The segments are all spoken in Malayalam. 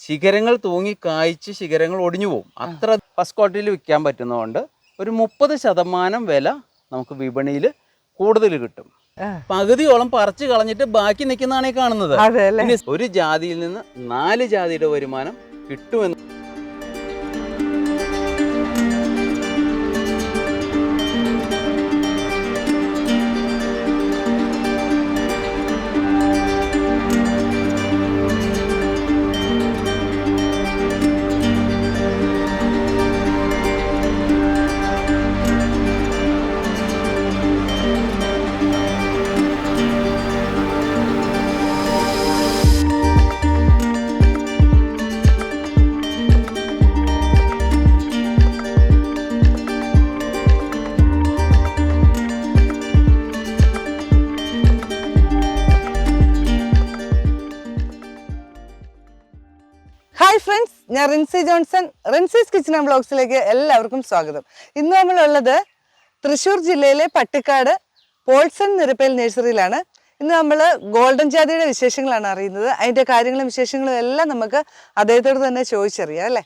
ശിഖരങ്ങൾ തൂങ്ങി കായ്ച്ച് ശിഖരങ്ങൾ ഒടിഞ്ഞു പോകും അത്ര ഫസ്റ്റ് ക്വാളിറ്റിയിൽ വിൽക്കാൻ പറ്റുന്നതുകൊണ്ട് ഒരു മുപ്പത് ശതമാനം വില നമുക്ക് വിപണിയിൽ കൂടുതൽ കിട്ടും. പകുതിയോളം പറിച്ചു കളഞ്ഞിട്ട് ബാക്കി നിൽക്കുന്നതാണ് ഈ കാണുന്നത് ഒരു ജാതിയിൽ നിന്ന് നാല് ജാതിയുടെ വരുമാനം കിട്ടുമെന്ന് ഞാൻ Rincy Johnson Rincy's kitchen and ബ്ലോഗ്സിലേക്ക് എല്ലാവർക്കും സ്വാഗതം. ഇന്ന് നമ്മളുള്ളത് തൃശ്ശൂർ ജില്ലയിലെ പട്ടിക്കാട് പോൾസൺ നിരപ്പേൽ നഴ്സറിയിലാണ്. ഇന്ന് നമ്മൾ ഗോൾഡൻ ജാതിയുടെ വിശേഷങ്ങളാണ് അറിയുന്നത്. അതിന്റെ കാര്യങ്ങളും വിശേഷങ്ങളും എല്ലാം നമുക്ക് അദ്ദേഹത്തോട് തന്നെ ചോദിച്ചറിയാം അല്ലേ?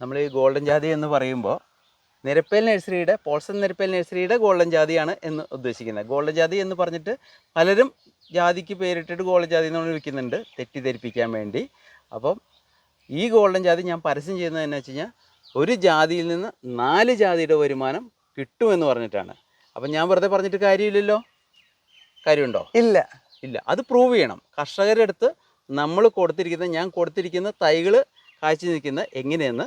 നമ്മൾ ഈ ഗോൾഡൻ ജാതി എന്ന് പറയുമ്പോൾ നിരപ്പേൽ നഴ്സറിയുടെ പോൾസൺ നിരപ്പേൽ നഴ്സറിയുടെ ഗോൾഡൻ ജാതിയാണ് എന്ന് ഉദ്ദേശിക്കുന്നത്. ഗോൾഡൻ ജാതി എന്ന് പറഞ്ഞിട്ട് പലരും ജാതിക്ക് പേരിട്ടിട്ട് ഗോൾഡൻ ജാതി എന്ന് വിളിക്കുന്നുണ്ട്. തെറ്റിദ്ധരിപ്പിക്കാൻ വേണ്ടി. അപ്പം ഈ ഗോൾഡൻ ജാതി ഞാൻ പരസ്യം ചെയ്യുന്നത് എന്നു വെച്ച് കഴിഞ്ഞാൽ ഒരു ജാതിയിൽ നിന്ന് നാല് ജാതിയുടെ വരുമാനം കിട്ടുമെന്ന് പറഞ്ഞിട്ടാണ്. അപ്പം ഞാൻ വെറുതെ പറഞ്ഞിട്ട് കാര്യമില്ലല്ലോ? കാര്യമുണ്ടോ? ഇല്ല. ഇല്ല. അത് പ്രൂവ് ചെയ്യണം. കർഷകരുടെ അടുത്ത് നമ്മൾ കൊടുത്തിരിക്കുന്ന ഞാൻ കൊടുത്തിരിക്കുന്ന തൈകൾ കാഴ്ച നിൽക്കുന്ന എങ്ങനെയെന്ന്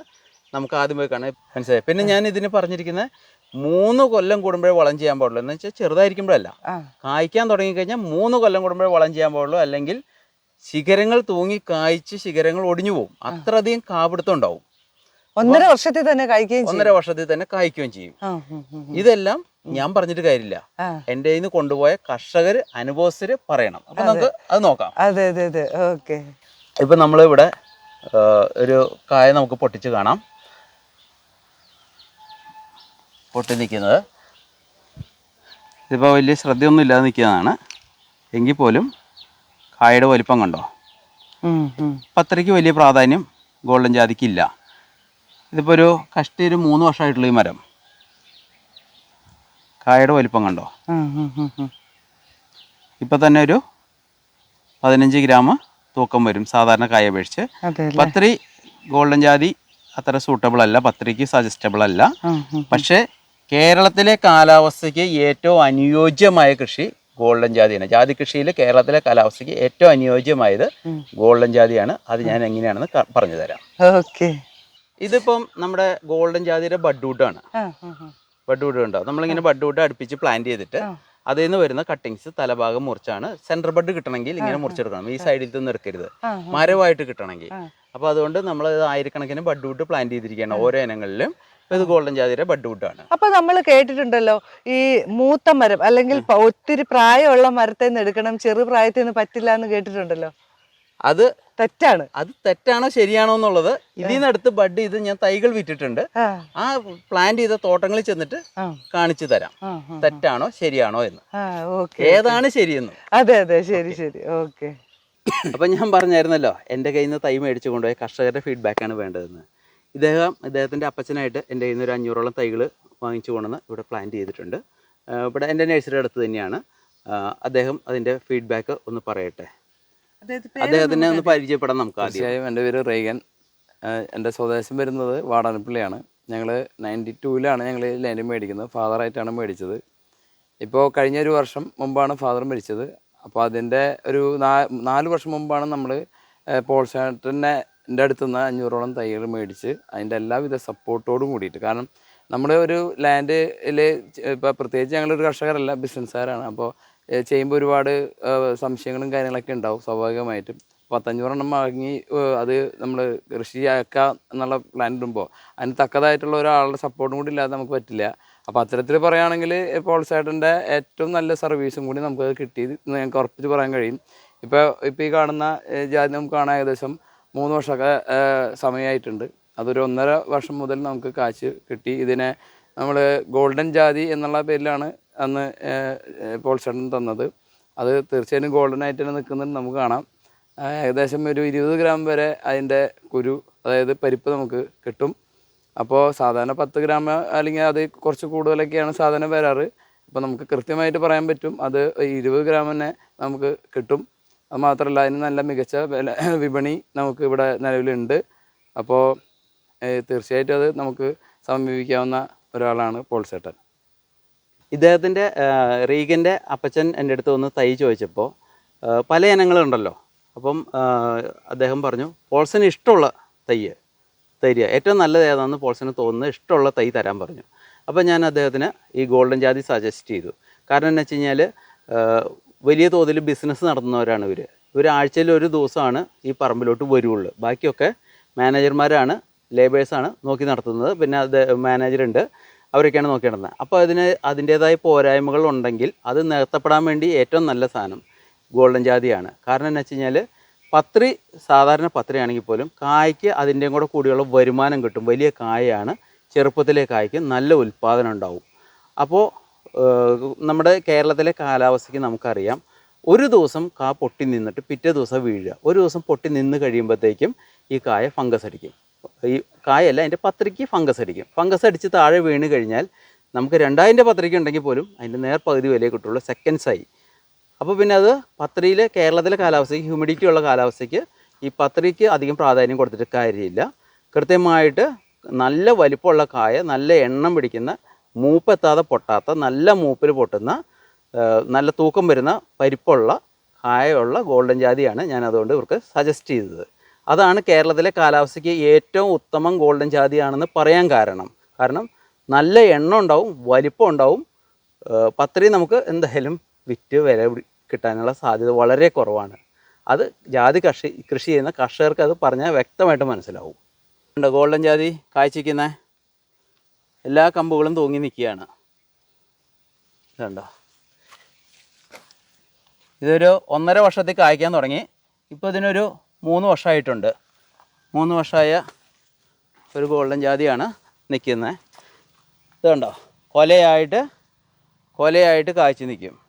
നമുക്ക് ആദ്യം പോയി കാണാം. മനസ്സിലായി? പിന്നെ ഞാൻ ഇതിന് പറഞ്ഞിരിക്കുന്ന മൂന്ന് കൊല്ലം കൂടുമ്പോഴേ വളം ചെയ്യാൻ പാടുള്ളൂ. എന്ന് വെച്ചാൽ ചെറുതായിരിക്കുമ്പോഴല്ല. കായ്ക്കാൻ തുടങ്ങിക്കഴിഞ്ഞാൽ മൂന്ന് കൊല്ലം കൂടുമ്പോഴേ വളം ചെയ്യാൻ പാടുള്ളൂ. അല്ലെങ്കിൽ ശിഖരങ്ങൾ തൂങ്ങി കായ്ച്ച് ശിഖരങ്ങൾ ഒടിഞ്ഞു പോകും അത്രയധികം കാപിടുത്തം ഉണ്ടാവും ഒന്നര വർഷത്തിൽ തന്നെ കായ്ക്കുകയും ഒന്നര വർഷത്തിൽ തന്നെ കായ്ക്കുകയും ചെയ്യും. ഇതെല്ലാം ഞാൻ പറഞ്ഞിട്ട് കാര്യമില്ല. എന്റെ കയ്യിൽ നിന്ന് കൊണ്ടുപോയ കർഷകർ അനുഭവസ്ഥര് പറയണം. അപ്പൊ നമുക്ക് അത്. നോക്കാം. അതെ അതെ അതെ. ഓക്കെ. ഇപ്പം നമ്മളിവിടെ ഒരു കായ നമുക്ക് പൊട്ടിച്ചു കാണാം. പൊട്ടി നിൽക്കുന്നത്. ഇതിപ്പോൾ വലിയ ശ്രദ്ധയൊന്നും ഇല്ലാതെ നിൽക്കുന്നതാണ്. എങ്കിൽ പോലും കായയുടെ വലിപ്പം കണ്ടോ? പത്രയ്ക്ക് വലിയ പ്രാധാന്യം ഗോൾഡൻ ജാതിക്കില്ല ഇതിപ്പോൾ ഒരു കഷ്ടി ഒരു മൂന്ന് വർഷമായിട്ടുള്ള ഈ മരം. കായയുടെ വലിപ്പം കണ്ടോ? ഇപ്പം തന്നെ ഒരു പതിനഞ്ച് ഗ്രാം തൂക്കം വരും സാധാരണ കായ അപേക്ഷിച്ച്. പത്രി ഗോൾഡൻ ജാതി അത്ര സൂട്ടബിൾ അല്ല പത്രിക്ക് സജസ്റ്റബിൾ അല്ല. പക്ഷേ കേരളത്തിലെ കാലാവസ്ഥയ്ക്ക് ഏറ്റവും അനുയോജ്യമായ കൃഷി ഗോൾഡൻ ജാതിയാണ്. ജാതി കൃഷിയിൽ കേരളത്തിലെ കാലാവസ്ഥയ്ക്ക് ഏറ്റവും അനുയോജ്യമായത്. ഗോൾഡൻ ജാതിയാണ്. അത് ഞാൻ എങ്ങനെയാണെന്ന് പറഞ്ഞു തരാം ഓക്കെ. ഇതിപ്പം നമ്മുടെ ഗോൾഡൻ ജാതിയുടെ ബഡ്ഡൂട്ടാണ്. ബഡ്ഡൂട്ട് ഉണ്ടാവും നമ്മളിങ്ങനെ ബഡ്ഡൂട്ട് അടുപ്പിച്ച് പ്ലാന്റ് ചെയ്തിട്ട്. അതിൽ നിന്ന് വരുന്ന കട്ടിങ്സ് തലഭാഗം മുറിച്ചാണ്. സെന്റർ ബഡ് കിട്ടണമെങ്കിൽ ഇങ്ങനെ മുറിച്ചെടുക്കണം. ഈ സൈഡിൽ നിന്ന് എടുക്കരുത്. മരവായിട്ട് കിട്ടണമെങ്കിൽ. അപ്പോൾ അതുകൊണ്ട് നമ്മൾ ആയിരക്കണക്കിന് ബഡ്ഡൂട്ട് പ്ലാന്റ് ചെയ്തിരിക്കുകയാണ് ഓരോ ഇനങ്ങളിലും. ഇത് ഗോൾഡൻ ജാതിയുടെ ബഡ്ഡൂട്ടാണ് അപ്പൊ നമ്മൾ കേട്ടിട്ടുണ്ടല്ലോ ഈ മൂത്ത മരം അല്ലെങ്കിൽ ഒത്തിരി പ്രായമുള്ള മരത്തിൽ നിന്ന് എടുക്കണം ചെറു പ്രായത്തിൽ നിന്ന് പറ്റില്ല എന്ന് കേട്ടിട്ടുണ്ടല്ലോ. അത് തെറ്റാണ്. അത് തെറ്റാണോ ശരിയാണോ എന്നുള്ളത് ഇതിൽ നിന്നടുത്ത് ബഡ് ചെയ്ത് ഞാൻ തൈകൾ വിറ്റിട്ടുണ്ട്. ആ, പ്ലാന്റ് ചെയ്ത തോട്ടങ്ങളിൽ ചെന്നിട്ട് കാണിച്ചു തരാം. തെറ്റാണോ ശരിയാണോ എന്ന്. ഏതാണ് ശരിയെന്ന്. അതെ അതെ ശരി ശരി ഓക്കെ. അപ്പൊ ഞാൻ പറഞ്ഞായിരുന്നല്ലോ എന്റെ കയ്യിൽ നിന്ന് തൈ മേടിച്ചു കൊണ്ടുപോയ കർഷകരുടെ ഫീഡ്ബാക്കാണ് വേണ്ടതെന്ന്. ഇദ്ദേഹം ഇദ്ദേഹത്തിന്റെ അപ്പച്ചനായിട്ട് എന്റെ കയ്യിൽ നിന്ന് ഒരു അഞ്ഞൂറോളം തൈകൾ വാങ്ങിച്ചു കൊണ്ടുവന്ന് ഇവിടെ പ്ലാന്റ് ചെയ്തിട്ടുണ്ട്. ഇവിടെ എന്റെ നഴ്സറി അടുത്ത് തന്നെയാണ്. അദ്ദേഹം അതിന്റെ ഫീഡ്ബാക്ക് ഒന്ന് പറയട്ടെ? അദ്ദേഹത്തിനെ ഒന്ന് പരിചയപ്പെടാം നമുക്ക് ആദ്യം. തീർച്ചയായും. എന്റെ പേര് റേഗൻ എന്റെ സ്വദേശം വരുന്നത് വാടാനപ്പള്ളിയാണ്. ഞങ്ങൾ നയന്റി ടൂവിലാണ് ഞങ്ങൾ ലാൻഡ് മേടിക്കുന്നത്. ഫാദറായിട്ടാണ് മേടിച്ചത്. ഇപ്പോൾ കഴിഞ്ഞ ഒരു വർഷം മുമ്പാണ് ഫാദർ മരിച്ചത്. അപ്പോൾ അതിന്റെ ഒരു നാല് വർഷം മുമ്പാണ് നമ്മൾ പോൾസാട്ടിന്റെ എന്റെ അടുത്ത് നിന്ന് അഞ്ഞൂറോളം തൈകൾ മേടിച്ച് അതിന്റെ എല്ലാവിധ സപ്പോർട്ടോടും കൂടിയിട്ട്. കാരണം നമ്മുടെ ഒരു ലാൻഡിൽ ഇപ്പോൾ പ്രത്യേകിച്ച് ഞങ്ങളൊരു കർഷകരല്ല ബിസിനസ്സുകാരാണ്. അപ്പോൾ ചെയ്യുമ്പോൾ ഒരുപാട് സംശയങ്ങളും കാര്യങ്ങളൊക്കെ ഉണ്ടാവും സ്വാഭാവികമായിട്ടും. പത്തഞ്ഞൂറെണ്ണം വാങ്ങി അത് നമ്മൾ കൃഷിയാക്കാം എന്നുള്ള പ്ലാൻ ഇടുമ്പോൾ അതിന് തക്കതായിട്ടുള്ള ഒരാളുടെ സപ്പോർട്ടും കൂടി ഇല്ലാതെ നമുക്ക് പറ്റില്ല. അപ്പോൾ അത്തരത്തിൽ പറയുകയാണെങ്കിൽ പോൾസൈഡിന്റെ ഏറ്റവും നല്ല സർവീസും കൂടി നമുക്ക് കിട്ടി ഞങ്ങൾക്ക് ഉറപ്പിച്ച് പറയാൻ കഴിയും. ഇപ്പോൾ ഇപ്പോൾ ഈ കാണുന്ന ജാതി നമുക്ക് കാണാൻ ഏകദേശം മൂന്ന് വർഷമൊക്കെ സമയമായിട്ടുണ്ട്. അതൊരു ഒന്നര വർഷം മുതൽ നമുക്ക് കാശ് കിട്ടി. ഇതിനെ നമ്മൾ ഗോൾഡൻ ജാതി എന്നുള്ള പേരിലാണ് അന്ന് പോൾസൈഡൻ തന്നത്. അത് തീർച്ചയായും ഗോൾഡൻ ആയിട്ട് തന്നെ നിൽക്കുന്നത് നമുക്ക് കാണാം. ഏകദേശം ഒരു ഇരുപത് ഗ്രാം വരെ അതിന്റെ കുരു അതായത് പരിപ്പ് നമുക്ക് കിട്ടും. അപ്പോൾ സാധാരണ പത്ത് ഗ്രാം അല്ലെങ്കിൽ അത് കുറച്ച് കൂടുതലൊക്കെയാണ് സാധാരണ വരാറ്. അപ്പോൾ നമുക്ക് കൃത്യമായിട്ട് പറയാൻ പറ്റും. അത് ഇരുപത് ഗ്രാം തന്നെ നമുക്ക് കിട്ടും. അത് മാത്രമല്ല അതിന് നല്ല മികച്ച വില വിപണി നമുക്ക് ഇവിടെ നിലവിലുണ്ട്. അപ്പോൾ തീർച്ചയായിട്ടും അത് നമുക്ക് സമീപിക്കാവുന്ന ഒരാളാണ് പോൾസേട്ടൻ ഇദ്ദേഹത്തിന്റെ റീഗന്റെ അപ്പച്ചൻ എന്റെ അടുത്ത് വന്ന് തൈ ചോദിച്ചപ്പോൾ പല ഇനങ്ങളുണ്ടല്ലോ. അപ്പം അദ്ദേഹം പറഞ്ഞു പോൾസന് ഇഷ്ടമുള്ള തൈ തരിക. ഏറ്റവും നല്ലത് ഏതാണെന്ന് പോൾസന് തോന്നുന്നത് ഇഷ്ടമുള്ള തൈ തരാൻ പറഞ്ഞു. അപ്പോൾ ഞാൻ അദ്ദേഹത്തിന് ഈ ഗോൾഡൻ ജാതി സജസ്റ്റ് ചെയ്തു. കാരണം എന്ന് വെച്ച് കഴിഞ്ഞാൽ വലിയ തോതിൽ ബിസിനസ് നടത്തുന്നവരാണ് ഇവർ ഒരാഴ്ചയിൽ ഒരു ദിവസമാണ് ഈ പറമ്പിലോട്ട് വരുള്ളൂ. ബാക്കിയൊക്കെ മാനേജർമാരാണ് ലേബേഴ്സാണ് നോക്കി നടത്തുന്നത്. പിന്നെ അത് മാനേജറുണ്ട് അവരൊക്കെയാണ് നോക്കി നടത്തുന്നത്. അപ്പോൾ അതിന് അതിന്റേതായ പോരായ്മകൾ ഉണ്ടെങ്കിൽ അത് നികത്തപ്പെടാൻ വേണ്ടി ഏറ്റവും നല്ല സാധനം ഗോൾഡൻ ജാതിയാണ്. കാരണം എന്ന് വെച്ച് കഴിഞ്ഞാൽ പത്രി സാധാരണ പത്രിയാണെങ്കിൽ പോലും കായ്ക്ക് അതിന്റെയും കൂടെ കൂടിയുള്ള വരുമാനം കിട്ടും. വലിയ കായയാണ് ചെറുപ്പത്തിലെ കായ്ക്ക് നല്ല ഉൽപ്പാദനം ഉണ്ടാവും. അപ്പോൾ നമ്മുടെ കേരളത്തിലെ കാലാവസ്ഥയ്ക്ക് നമുക്കറിയാം. ഒരു ദിവസം കാ പൊട്ടി നിന്നിട്ട് പിറ്റേ ദിവസം വീഴുക. ഒരു ദിവസം പൊട്ടി നിന്ന് കഴിയുമ്പോഴത്തേക്കും ഈ കായ ഫംഗസ് അടിക്കും. ഈ കായല്ല അതിന്റെ പത്രിക്ക് ഫംഗസ് അടിക്കും. ഫംഗസ് അടിച്ച് താഴെ വീണ് കഴിഞ്ഞാൽ നമുക്ക് രണ്ടായിരം പത്രിക ഉണ്ടെങ്കിൽ പോലും അതിന്റെ നേർ പകുതി വിലയെ കിട്ടുള്ളൂ സെക്കൻഡ്സായി അപ്പോൾ പിന്നെ അത് പത്രിയിലെ കേരളത്തിലെ കാലാവസ്ഥയ്ക്ക് ഹ്യൂമിഡിറ്റി ഉള്ള കാലാവസ്ഥയ്ക്ക് ഈ പത്രിക്ക് അധികം പ്രാധാന്യം കൊടുത്തിട്ട് കാര്യമില്ല. കൃത്യമായിട്ട് നല്ല വലിപ്പമുള്ള കായ നല്ല എണ്ണം പിടിക്കുന്ന മൂപ്പെത്താതെ പൊട്ടാത്ത നല്ല മൂപ്പിൽ പൊട്ടുന്ന നല്ല തൂക്കം വരുന്ന പരിപ്പുള്ള കായുള്ള ഗോൾഡൻ ജാതിയാണ് ഞാൻ അതുകൊണ്ട് ഇവർക്ക് സജസ്റ്റ് ചെയ്തത്. അതാണ് കേരളത്തിലെ കാലാവസ്ഥയ്ക്ക് ഏറ്റവും ഉത്തമം ഗോൾഡൻ ജാതിയാണെന്ന് പറയാൻ കാരണം. കാരണം നല്ല എണ്ണ ഉണ്ടാവും വലിപ്പം ഉണ്ടാവും പത്രയും പത്രി നമുക്ക് എന്തായാലും വിറ്റ് വില കിട്ടാനുള്ള സാധ്യത വളരെ കുറവാണ്. അത് ജാതി കൃഷി കൃഷി ചെയ്യുന്ന കർഷകർക്ക് അത് പറഞ്ഞാൽ വ്യക്തമായിട്ട് മനസ്സിലാവും. ഗോൾഡൻ ജാതി കായ്ച്ചിരിക്കുന്ന? എല്ലാ കമ്പുകളും തൂങ്ങി നിൽക്കുകയാണ്. കണ്ടോ? ഇതൊരു ഒന്നര വർഷത്തിൽ കായ്ക്കാൻ തുടങ്ങി. ഇപ്പോൾ ഇതിനൊരു മൂന്ന് വർഷമായിട്ടുണ്ട്. മൂന്ന് വർഷമായ ഒരു ഗോൾഡൻ ജാതിയാണ് നിൽക്കുന്നത്. ഇതുണ്ടോ കൊലയായിട്ട് കൊലയായിട്ട് കായ്ച്ചു നിൽക്കും.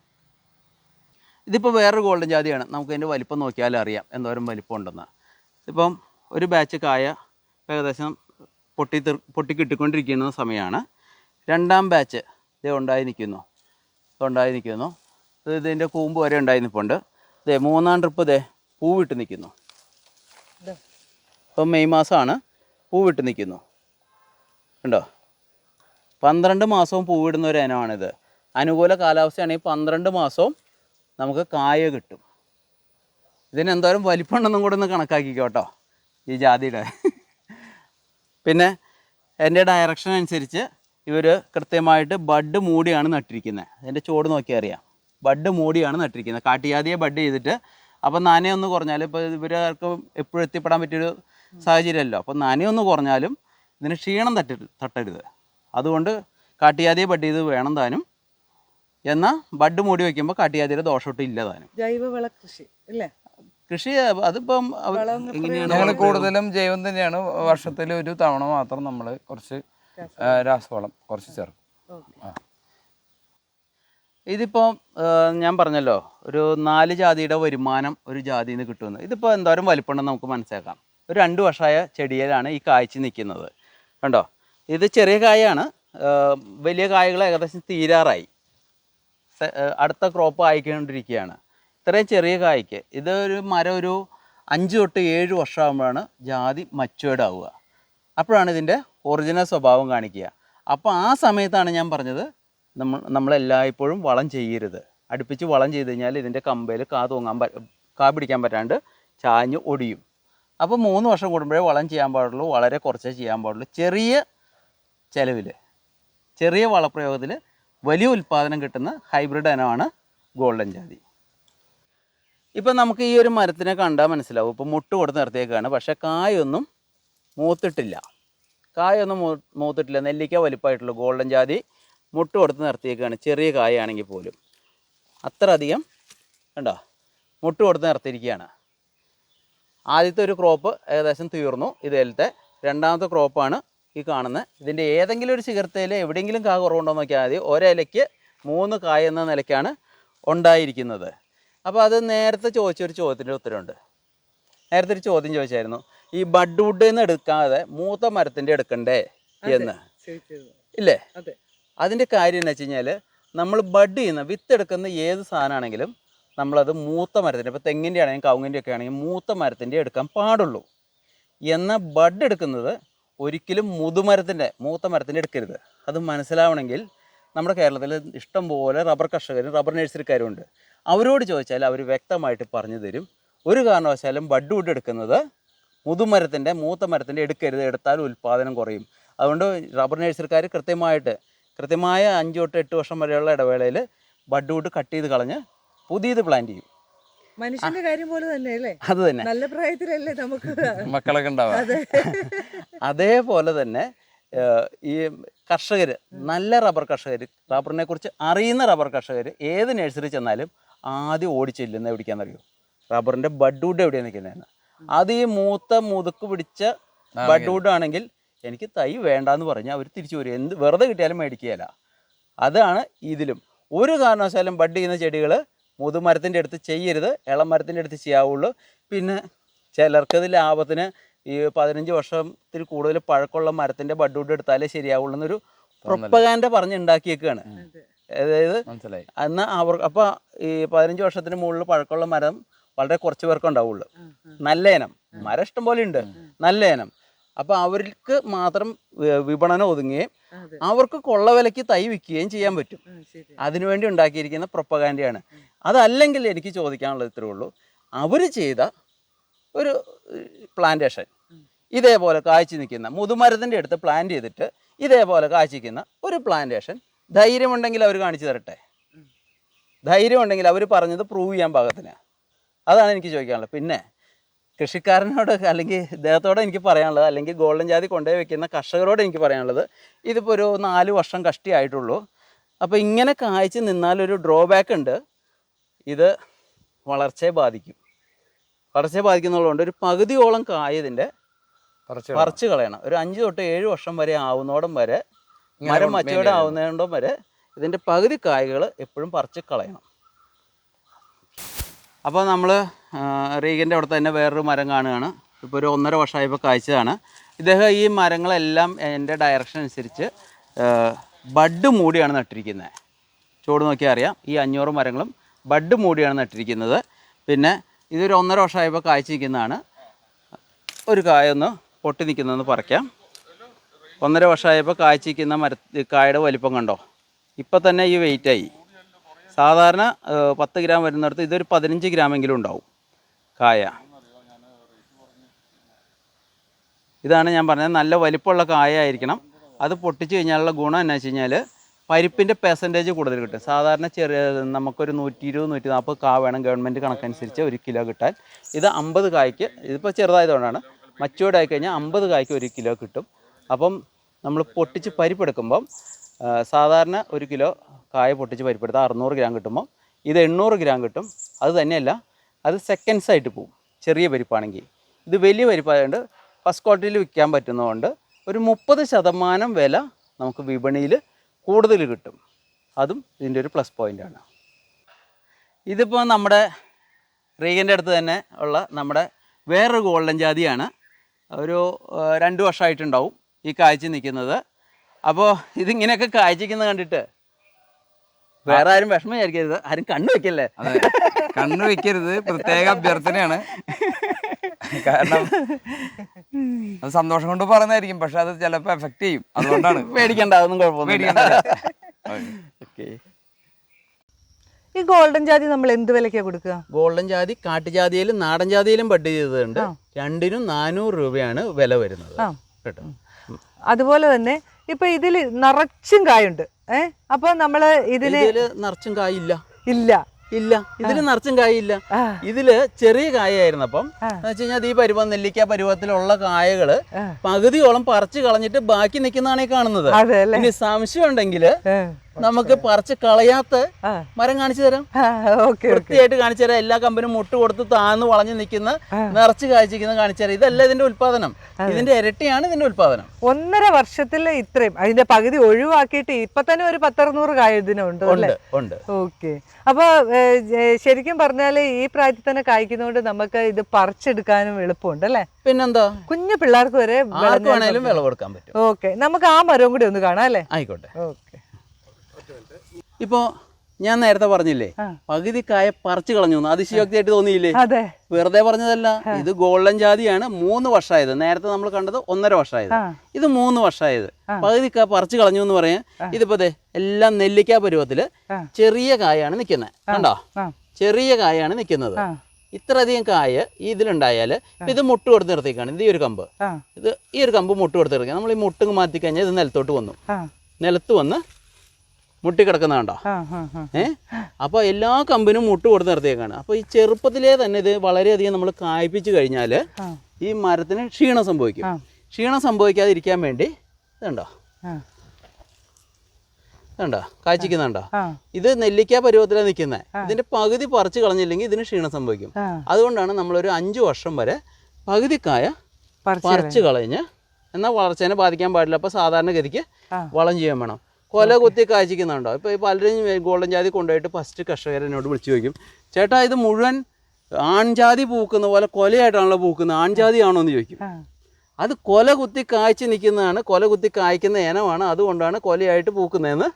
ഇതിപ്പോൾ വേറൊരു ഗോൾഡൻ ജാതിയാണ്. നമുക്ക് അതിന്റെ വലിപ്പം നോക്കിയാൽ അറിയാം എന്തോരം വലിപ്പം ഉണ്ടെന്ന് ഇപ്പം ഒരു ബാച്ച് കായ ഏകദേശം പൊട്ടി പൊട്ടിക്കിട്ടിക്കൊണ്ടിരിക്കുന്ന പൊട്ടി കിട്ടിക്കൊണ്ടിരിക്കുന്ന സമയമാണ് രണ്ടാം ബാച്ച് ഇത് ഉണ്ടായി നിൽക്കുന്നു. ഉണ്ടായി നിൽക്കുന്നു. ഇത് ഇതിന്റെ കൂമ്പ് വരെ ഉണ്ടായി നിൽപ്പുണ്ട്. ഇതേ മൂന്നാം ട്രിപ്പ് ഇതേ പൂവിട്ട് നിൽക്കുന്നു. ഇപ്പം മെയ് മാസമാണ്. പൂവിട്ട് നിൽക്കുന്നു. ഉണ്ടോ പന്ത്രണ്ട് മാസവും പൂവിടുന്ന ഒരു ഇനമാണിത്. അനുകൂല കാലാവസ്ഥയാണെങ്കിൽ പന്ത്രണ്ട് മാസവും നമുക്ക് കായ കിട്ടും. ഇതിനെന്തോരം വലിപ്പമുണ്ടെന്നും കൂടെ ഒന്ന് കണക്കാക്കിക്കോട്ടോ ഈ ജാതിയുടെ. പിന്നെ എന്റെ ഡയറക്ഷൻ അനുസരിച്ച് ഇവർ കൃത്യമായിട്ട് ബഡ് മൂടിയാണ് നട്ടിരിക്കുന്നത് അതിന്റെ ചോട് നോക്കി അറിയാം. ബഡ് മൂടിയാണ് നട്ടിരിക്കുന്നത് കാട്ടിയാതിയെ ബഡ് ചെയ്തിട്ട് അപ്പം നാനേ ഒന്ന് കുറഞ്ഞാലും ഇപ്പോൾ ഇവരാർക്കും എപ്പോഴും എത്തിപ്പെടാൻ പറ്റിയൊരു സാഹചര്യമല്ലോ. അപ്പം നാനേ ഒന്ന് കുറഞ്ഞാലും ഇതിന് ക്ഷീണം തട്ടരുത് തട്ടരുത്. അതുകൊണ്ട് കാട്ടിയാതിയെ ബഡ് ചെയ്ത് വേണം താനും. എന്നാൽ ബഡ് മൂടി വയ്ക്കുമ്പോൾ കാട്ടിയാതിയുടെ ദോഷമൊട്ടും ഇല്ല താനും. ജൈവവള കൃഷി അല്ലേ? കൃഷി അതിപ്പം ഞങ്ങൾ കൂടുതലും ജൈവം തന്നെയാണ്. വർഷത്തിൽ ഒരു തവണ മാത്രം നമ്മൾ കുറച്ച് രാസവളം കുറച്ച് ചേർക്കും. ഇതിപ്പോൾ ഞാൻ പറഞ്ഞല്ലോ ഒരു നാല് ജാതിയുടെ വരുമാനം ഒരു ജാതിയിൽ നിന്ന് കിട്ടുമെന്ന് ഇതിപ്പോൾ എന്തോരം വലിപ്പമുണ്ടെന്ന് നമുക്ക് മനസ്സിലാക്കാം. ഒരു രണ്ട് വർഷമായ ചെടിയിലാണ് ഈ കായ്ച്ച് നിൽക്കുന്നത്. കണ്ടോ? ഇത് ചെറിയ കായാണ് വലിയ കായകൾ ഏകദേശം തീരാറായി. അടുത്ത ക്രോപ്പ് ആയിക്കൊണ്ടിരിക്കുകയാണ്. ഇത്രയും ചെറിയ കായ്ക്ക്. ഇതൊരു മരം ഒരു അഞ്ച് തൊട്ട് ഏഴ് വർഷമാകുമ്പോഴാണ് ജാതി മച്ചുവേർഡ് ആവുക. അപ്പോഴാണ് ഇതിന്റെ ഒറിജിനൽ സ്വഭാവം കാണിക്കുക. അപ്പോൾ ആ സമയത്താണ് ഞാൻ പറഞ്ഞത് നമ്മൾ നമ്മളെല്ലായ്പ്പോഴും വളം ചെയ്യരുത്. അടുപ്പിച്ച് വളം ചെയ്ത് കഴിഞ്ഞാൽ ഇതിന്റെ കമ്പയിൽ കാ തൂങ്ങാൻ കാ പിടിക്കാൻ പറ്റാണ്ട് ചാഞ്ഞ് ഒടിയും. അപ്പോൾ മൂന്ന് വർഷം കൂടുമ്പോഴേ വളം ചെയ്യാൻ പാടുള്ളൂ വളരെ കുറച്ചേ ചെയ്യാൻ പാടുള്ളൂ. ചെറിയ ചിലവിൽ ചെറിയ വളപ്രയോഗത്തിൽ വലിയ ഉൽപ്പാദനം കിട്ടുന്ന ഹൈബ്രിഡ് ഇനമാണ് ഗോൾഡൻ ജാതി. ഇപ്പം നമുക്ക് ഈ ഒരു മരത്തിനെ കണ്ടാൽ മനസ്സിലാവും. ഇപ്പം മുട്ട് കൊടുത്ത് നിർത്തിയേക്കാണ്. പക്ഷേ കായൊന്നും മൂത്തിട്ടില്ല. കായൊന്നും മൂ മൂത്തിട്ടില്ല. നെല്ലിക്ക വലിപ്പമായിട്ടുള്ള ഗോൾഡൻ ജാതി മുട്ട് കൊടുത്ത് നിർത്തിയേക്കാണ്. ചെറിയ കായാണെങ്കിൽ പോലും. അത്ര അധികം കണ്ടോ? മുട്ട് കൊടുത്ത് നിർത്തിയിരിക്കുകയാണ്. ആദ്യത്തെ ഒരു ക്രോപ്പ് ഏകദേശം തീർന്നു. ഇതിലത്തെ രണ്ടാമത്തെ ക്രോപ്പാണ് ഈ കാണുന്നത്. ഇതിന്റെ ഏതെങ്കിലും ഒരു ചികിത്സയിൽ എവിടെയെങ്കിലും കാ കുറവുണ്ടോ നോക്കിയാൽ മതി. ഒരിലയ്ക്ക് മൂന്ന് കായ എന്ന നിലയ്ക്കാണ് ഉണ്ടായിരിക്കുന്നത്. അപ്പോൾ അത് നേരത്തെ ചോദിച്ചൊരു ചോദ്യത്തിന്റെ ഉത്തരവുണ്ട്. നേരത്തെ ഒരു ചോദ്യം ചോദിച്ചായിരുന്നു. ഈ ബഡ് വുഡ് നിന്ന് എടുക്കാതെ മൂത്ത മരത്തിന്റെ എടുക്കണ്ടേ എന്ന്. ഇല്ലേ? അതെ. അതിന്റെ കാര്യം എന്ന് വെച്ച് കഴിഞ്ഞാൽ നമ്മൾ ബഡ് ചെയ്യുന്ന വിത്ത് എടുക്കുന്ന ഏത് സാധനമാണെങ്കിലും നമ്മളത് മൂത്ത മരത്തിന്റെ ഇപ്പോൾ തെങ്ങിന്റെ ആണെങ്കിലും കവുങ്ങിന്റെ ഒക്കെ ആണെങ്കിൽ മൂത്ത മരത്തിന്റെ എടുക്കാൻ പാടുള്ളൂ. എന്നാൽ ബഡ് എടുക്കുന്നത് ഒരിക്കലും മുതുമരത്തിന്റെ മൂത്ത മരത്തിന്റെ എടുക്കരുത്. അത് മനസ്സിലാവണമെങ്കിൽ നമ്മുടെ കേരളത്തിൽ ഇഷ്ടം പോലെ റബ്ബർ കർഷകരും റബ്ബർ നഴ്സറിക്കാരും ഉണ്ട്. അവരോട് ചോദിച്ചാൽ അവർ വ്യക്തമായിട്ട് പറഞ്ഞു തരും. ഒരു കാരണവശാലും ബഡ് വുഡ് എടുക്കുന്നത് മുതുമരത്തിന്റെ മൂത്ത മരത്തിന്റെ എടുക്കരുത് എടുത്താൽ ഉൽപ്പാദനം കുറയും. അതുകൊണ്ട് റബ്ബർ നഴ്സറിക്കാർ കൃത്യമായിട്ട് കൃത്യമായ അഞ്ച് തൊട്ട് എട്ട് വർഷം വരെയുള്ള ഇടവേളയിൽ ബഡ് വുഡ് കട്ട് ചെയ്ത് കളഞ്ഞ് പുതിയത് പ്ലാന്റ് ചെയ്യും. മനുഷ്യന്റെ കാര്യം പോലെ തന്നെ അല്ലേ? അത് തന്നെ. നല്ല പ്രായത്തിലല്ലേ നമുക്ക്? മക്കളൊക്കെ ഉണ്ടാവാം. അതേപോലെ തന്നെ ഈ കർഷകർ നല്ല റബ്ബർ കർഷകർ റബ്ബറിനെ കുറിച്ച് അറിയുന്ന റബ്ബർ കർഷകർ ഏത് നഴ്സറി ചെന്നാലും ആദ്യം ഓടിച്ചെല്ലുന്ന എവിടേക്കാണെന്നറിയോ റബ്ബറിന്റെ ബഡ്വുഡ് എവിടെയാണ് നിൽക്കുന്നതെന്ന് അത് ഈ മൂത്ത മുതുക്ക് പിടിച്ച ബഡ്വുഡ് ആണെങ്കിൽ എനിക്ക് തൈ വേണ്ടാന്ന് പറഞ്ഞാൽ അവർ തിരിച്ചു വരും. എന്ത് വെറുതെ കിട്ടിയാലും മേടിക്കുകയല്ല. അതാണ് ഇതിലും. ഒരു കാരണവശാലും ബഡ് ചെയ്യുന്ന ചെടികൾ മുതുമരത്തിന്റെ അടുത്ത് ചെയ്യരുത്. ഇളം മരത്തിന്റെ അടുത്ത് ചെയ്യാവുള്ളൂ. പിന്നെ ചിലർക്കത് ലാഭത്തിന് ഈ പതിനഞ്ച് വർഷത്തിൽ കൂടുതൽ പഴക്കമുള്ള മരത്തിന്റെ ബഡ്വുഡ് എടുത്താലേ ശരിയാവുള്ളൂ എന്നൊരു പ്രൊപ്പകാൻഡ പറഞ്ഞ് ഉണ്ടാക്കിയേക്കാണ്. അതായത് മനസ്സിലായി. എന്നാൽ അവർ അപ്പോൾ ഈ പതിനഞ്ച് വർഷത്തിന് മുകളിൽ പഴക്കമുള്ള മരം വളരെ കുറച്ച് പേർക്ക് ഉണ്ടാവുള്ളൂ. നല്ല ഇനം. മരം ഇഷ്ടം പോലെ ഉണ്ട്. നല്ല ഇനം. അപ്പോൾ അവർക്ക് മാത്രം വിപണനം ഒതുങ്ങുകയും അവർക്ക് കൊള്ള വിലയ്ക്ക് തൈ വിൽക്കുകയും ചെയ്യാൻ പറ്റും. അതിനുവേണ്ടി ഉണ്ടാക്കിയിരിക്കുന്ന പ്രൊപ്പകാൻഡിയാണ് അതല്ലെങ്കിൽ എനിക്ക് ചോദിക്കാനുള്ളത് ഇത്രേ ഉള്ളൂ. അവർ ചെയ്ത ഒരു പ്ലാന്റേഷൻ ഇതേപോലെ കാഴ്ച നിൽക്കുന്ന മുതുമരത്തിന്റെ അടുത്ത് പ്ലാന്റ് ചെയ്തിട്ട് ഇതേപോലെ കാഴ്ച നിൽക്കുന്ന ഒരു പ്ലാന്റേഷൻ ധൈര്യമുണ്ടെങ്കിൽ അവർ കാണിച്ചു തരട്ടെ. ധൈര്യമുണ്ടെങ്കിൽ അവർ പറഞ്ഞത് പ്രൂവ് ചെയ്യാൻ പാകത്തിന്. അതാണ് എനിക്ക് ചോദിക്കാനുള്ളത്. പിന്നെ കൃഷിക്കാരനോട് അല്ലെങ്കിൽ ഇദ്ദേഹത്തോട് എനിക്ക് പറയാനുള്ളത് അല്ലെങ്കിൽ ഗോൾഡൻ ജാതി കൊണ്ടുപോയി വെക്കുന്ന കർഷകരോട് എനിക്ക് പറയാനുള്ളത് ഇതിപ്പോൾ ഒരു നാല് വർഷം കഷ്ടിയായിട്ടുള്ളൂ അപ്പോൾ ഇങ്ങനെ കായ്ച്ച് നിന്നാലൊരു ഡ്രോബാക്ക് ഉണ്ട്. ഇത് വളർച്ചയെ ബാധിക്കും. വളർച്ചയെ ബാധിക്കുന്നുള്ളതുകൊണ്ട് ഒരു പകുതിയോളം കായതിന്റെ പറിച്ച് കളയണം. ഒരു അഞ്ച് തൊട്ട് ഏഴ് വർഷം വരെ ആവുന്നോടം വരെ മരം കൊണ്ട് ആവുന്നതുകൊണ്ടോ വരെ ഇതിന്റെ പകുതി കായ്കൾ എപ്പോഴും പറിച്ച് കളയണം. അപ്പോൾ നമ്മൾ റീഗന്റെ അവിടെ തന്നെ വേറൊരു മരം കാണുകയാണ്. ഇപ്പോൾ ഒരു ഒന്നര വർഷമായപ്പോൾ കായ്ച്ചതാണ്. ഇദ്ദേഹം ഈ മരങ്ങളെല്ലാം എന്റെ ഡയറക്ഷൻ അനുസരിച്ച് ബഡ് മൂടിയാണ് നട്ടിരിക്കുന്നത് ചൂട് നോക്കിയാൽ അറിയാം. ഈ അഞ്ഞൂറ് മരങ്ങളും ബഡ് മൂടിയാണ് നട്ടിരിക്കുന്നത്. പിന്നെ ഇതൊരു ഒന്നര വർഷമായപ്പോൾ കായ്ച്ചിരിക്കുന്നതാണ്. ഒരു കായൊന്ന് പൊട്ടി നിൽക്കുന്നതെന്ന് പറിക്കാം ഒന്നര വർഷമായപ്പോൾ കായ്ച്ചിരിക്കുന്ന മര കായയുടെ വലിപ്പം കണ്ടോ? ഇപ്പം തന്നെ ഈ വെയിറ്റായി സാധാരണ പത്ത് ഗ്രാം വരുന്നിടത്ത് ഇതൊരു പതിനഞ്ച് ഗ്രാമെങ്കിലും ഉണ്ടാവും കായ. ഇതാണ് ഞാൻ പറഞ്ഞത് നല്ല വലിപ്പമുള്ള കായ ആയിരിക്കണം അത് പൊട്ടിച്ച് കഴിഞ്ഞാലുള്ള ഗുണം എന്നാ വെച്ച് കഴിഞ്ഞാൽ പരിപ്പിന്റെ പെർസെന്റേജ് കൂടുതൽ കിട്ടും. സാധാരണ ചെറിയ നമുക്കൊരു നൂറ്റി ഇരുപത് നൂറ്റി നാൽപ്പത് കാ വേണം ഗവൺമെന്റ് കണക്കനുസരിച്ച് ഒരു കിലോ കിട്ടാൻ. ഇത് അമ്പത് കായ്ക്ക് ഇതിപ്പോൾ ചെറുതായതുകൊണ്ടാണ്. മച്ചുവേർഡ് ആയി കഴിഞ്ഞാൽ അമ്പത് കായ്ക്ക് ഒരു കിലോ കിട്ടും. അപ്പം നമ്മൾ പൊട്ടിച്ച് പരിപ്പെടുക്കുമ്പം സാധാരണ ഒരു കിലോ കായ പൊട്ടിച്ച് പരിപ്പെടുത്താൽ അറുന്നൂറ് ഗ്രാം കിട്ടുമ്പോൾ ഇത് എണ്ണൂറ് ഗ്രാം കിട്ടും. അത് തന്നെയല്ല അത് സെക്കൻഡ്സ് ആയിട്ട് പോകും ചെറിയ പരിപ്പാണെങ്കിൽ. ഇത് വലിയ പരിപ്പായതുകൊണ്ട് ഫസ്റ്റ് ക്വാളിറ്റിയിൽ വിൽക്കാൻ പറ്റുന്നതുകൊണ്ട് ഒരു മുപ്പത് ശതമാനം വില നമുക്ക് വിപണിയിൽ കൂടുതൽ കിട്ടും. അതും ഇതിന്റെ ഒരു പ്ലസ് പോയിന്റാണ് ഇതിപ്പോൾ നമ്മുടെ റീഗന്റെ അടുത്ത് തന്നെ ഉള്ള നമ്മുടെ വേറൊരു ഗോൾഡൻ ജാതിയാണ്. ഒരു രണ്ട് വർഷമായിട്ടുണ്ടാവും. ഈ കാഴ്ച നിൽക്കുന്നത്. അപ്പോൾ ഇതിങ്ങനെയൊക്കെ കാഴ്ചിക്കുന്നത് കണ്ടിട്ട് വേറെ ആരും വിഷമം വിചാരിക്കരുത് ആരും കണ്ണു വെക്കല്ലേ? അതെ. കണ്ണു വെക്കരുത്. പ്രത്യേക അഭ്യർത്ഥനയാണ്. കാരണം അത് സന്തോഷം കൊണ്ട് പറയുന്നതായിരിക്കും. പക്ഷെ അത് ചിലപ്പോൾ എഫക്ട് ചെയ്യും. അതുകൊണ്ടാണ്. പേടിക്കണ്ട അതൊന്നും കുഴപ്പമൊന്നും ഓക്കെ. ഈ ഗോൾഡൻ ജാതി നമ്മൾ എന്ത് വിലക്കാ കൊടുക്കുക? ഗോൾഡൻ ജാതി കാട്ടുജാതിയിലും നാടൻ ജാതിയിലും ബഡ് ചെയ്തതുണ്ട്. രണ്ടിനും നാനൂറ് രൂപയാണ് വില വരുന്നത്. കേട്ടോ. അതുപോലെ തന്നെ ഇപ്പൊ ഇതിൽ നിറച്ചും കായുണ്ട്. ഏ? അപ്പൊ നമ്മൾ ഇതിന് ഇതിൽ നിറച്ചും കായില്ല. ഇല്ല. ഇല്ല. ഇതിൽ നിറച്ചും കായില്ല. ഇതിൽ ചെറിയ കായായിരുന്നപ്പം അപ്പം. എന്ന് വെച്ച് കഴിഞ്ഞാൽ ഈ പരുവം നെല്ലിക്ക പരുവത്തിലുള്ള കായകൾ. പകുതിയോളം പറിച്ചു കളഞ്ഞിട്ട് ബാക്കി നിൽക്കുന്നതാണ് ഈ കാണുന്നത്. ഇനി സംശയം ഉണ്ടെങ്കിൽ. നമുക്ക് പറിച്ച് കളയാത്ത മരം കാണിച്ചു തരാം. വൃത്തിയായിട്ട് കാണിച്ചു തരാം. എല്ലാ കമ്പനും മുട്ട് കൊടുത്ത് താന്ന് വളഞ്ഞു നിൽക്കുന്ന നിറച്ച് കാഴ്ചക്കുന്ന കാണിച്ചു തരാം. ഇതല്ല ഇതിന്റെ ഉത്പാദനം ഇതിന്റെ ഇരട്ടിയാണ് ഇതിന്റെ ഉത്പാദനം ഒന്നര വർഷത്തിൽ ഇത്രയും അതിന്റെ പകുതി ഒഴിവാക്കിയിട്ട് ഇപ്പൊ തന്നെ ഒരു പത്തറുന്നൂറ് കായ ഇതിനുണ്ട് അല്ലേ? ഉണ്ട് ഉണ്ട്. ഓക്കെ. അപ്പൊ ശരിക്കും പറഞ്ഞാൽ ഈ പ്രായത്തിൽ തന്നെ കായ്ക്കുന്നതുകൊണ്ട് നമുക്ക് ഇത് പറിച്ചെടുക്കാനും എളുപ്പമുണ്ട് അല്ലെ? പിന്നെന്താ? കുഞ്ഞു പിള്ളേർക്ക് വരെ ആർക്ക് വേണേലും വിള പറ്റും. ഓക്കെ. നമുക്ക് ആ മരവും കൂടി ഒന്ന് കാണാം അല്ലേ? ആയിക്കോട്ടെ. ഓക്കെ. ഇപ്പോ ഞാൻ നേരത്തെ പറഞ്ഞില്ലേ. പകുതി കായ പറിച്ചു കളഞ്ഞു അതിശയോക്തിയായിട്ട് തോന്നിയില്ലേ? വെറുതെ പറഞ്ഞതല്ല. ഇത് ഗോൾഡൻ ജാതിയാണ് മൂന്ന് വർഷമായത്. നേരത്തെ നമ്മൾ കണ്ടത് ഒന്നര വർഷമായത്. ഇത് മൂന്ന് വർഷമായത്. പകുതി കായ പറിച്ചു കളഞ്ഞു എന്ന് പറയാൻ ഇതിപ്പോ എല്ലാം നെല്ലിക്ക പരുവത്തിൽ ചെറിയ കായാണ് നിൽക്കുന്നത്. കണ്ടോ? ചെറിയ കായാണ് നിൽക്കുന്നത്. ഇത്രയധികം കായ ഈ ഇതിലുണ്ടായാൽ ഇത് മുട്ട് കൊടുത്ത് നിർത്തിക്കാണ് ഇത് ഈ ഒരു കമ്പ്. ഇത് ഈ ഒരു കമ്പ് മുട്ട് കൊടുത്ത് നിർത്തിക്കാം നമ്മൾ ഈ മുട്ട് മാറ്റി കഴിഞ്ഞാൽ ഇത് നിലത്തോട്ട് വന്നു. നിലത്ത് വന്ന് മുട്ടി കിടക്കുന്ന കണ്ടോ ഏഹ് അപ്പോൾ എല്ലാ കമ്പിനും മുട്ട് കൊടുത്ത് നിർത്തിയേക്കാണ്. അപ്പോൾ ഈ ചെറുപ്പത്തിലേ തന്നെ ഇത് വളരെയധികം നമ്മൾ കായ്പിച്ച് കഴിഞ്ഞാൽ ആ. ഈ മരത്തിന് ക്ഷീണം സംഭവിക്കും. ക്ഷീണം സംഭവിക്കാതിരിക്കാൻ വേണ്ടി ഇതുണ്ടോ? ഇതുണ്ടോ? കായ്ച്ചിക്കുന്നുണ്ടോ? ഇത് നെല്ലിക്ക പരുവത്തിലാണ് നിൽക്കുന്നത് ഇതിന്റെ പകുതി പറിച്ചു കളഞ്ഞില്ലെങ്കിൽ ഇതിന് ക്ഷീണം സംഭവിക്കും. അതുകൊണ്ടാണ് നമ്മളൊരു അഞ്ചു വർഷം വരെ പകുതി കായ പറിച്ച് കളഞ്ഞ് എന്നാൽ വളർച്ചേനെ ബാധിക്കാൻ പാടില്ല. അപ്പോൾ സാധാരണഗതിക്ക്. വളം ചെയ്യാൻ വേണം. കൊല കുത്തി കാഴ്ചിക്കുന്നുണ്ടോ? ഇപ്പോൾ പലരും ഗോൾഡൻ ജാതി കൊണ്ടുപോയിട്ട് ഫസ്റ്റ് കർഷകരനോട് വിളിച്ചു ചോദിക്കും ചേട്ടാ ഇത് മുഴുവൻ ആൺജാതി പൂക്കുന്ന പോലെ കൊലയായിട്ടാണല്ലോ പൂക്കുന്നത് ആൺജാതിയാണോ എന്ന് ചോദിക്കും. അത് കൊല കുത്തി കായ്ച്ച് നിൽക്കുന്നതാണ് കൊല കുത്തി കായ്ക്കുന്ന ഇനമാണ് അതുകൊണ്ടാണ് കൊലയായിട്ട് പൂക്കുന്നതെന്ന്.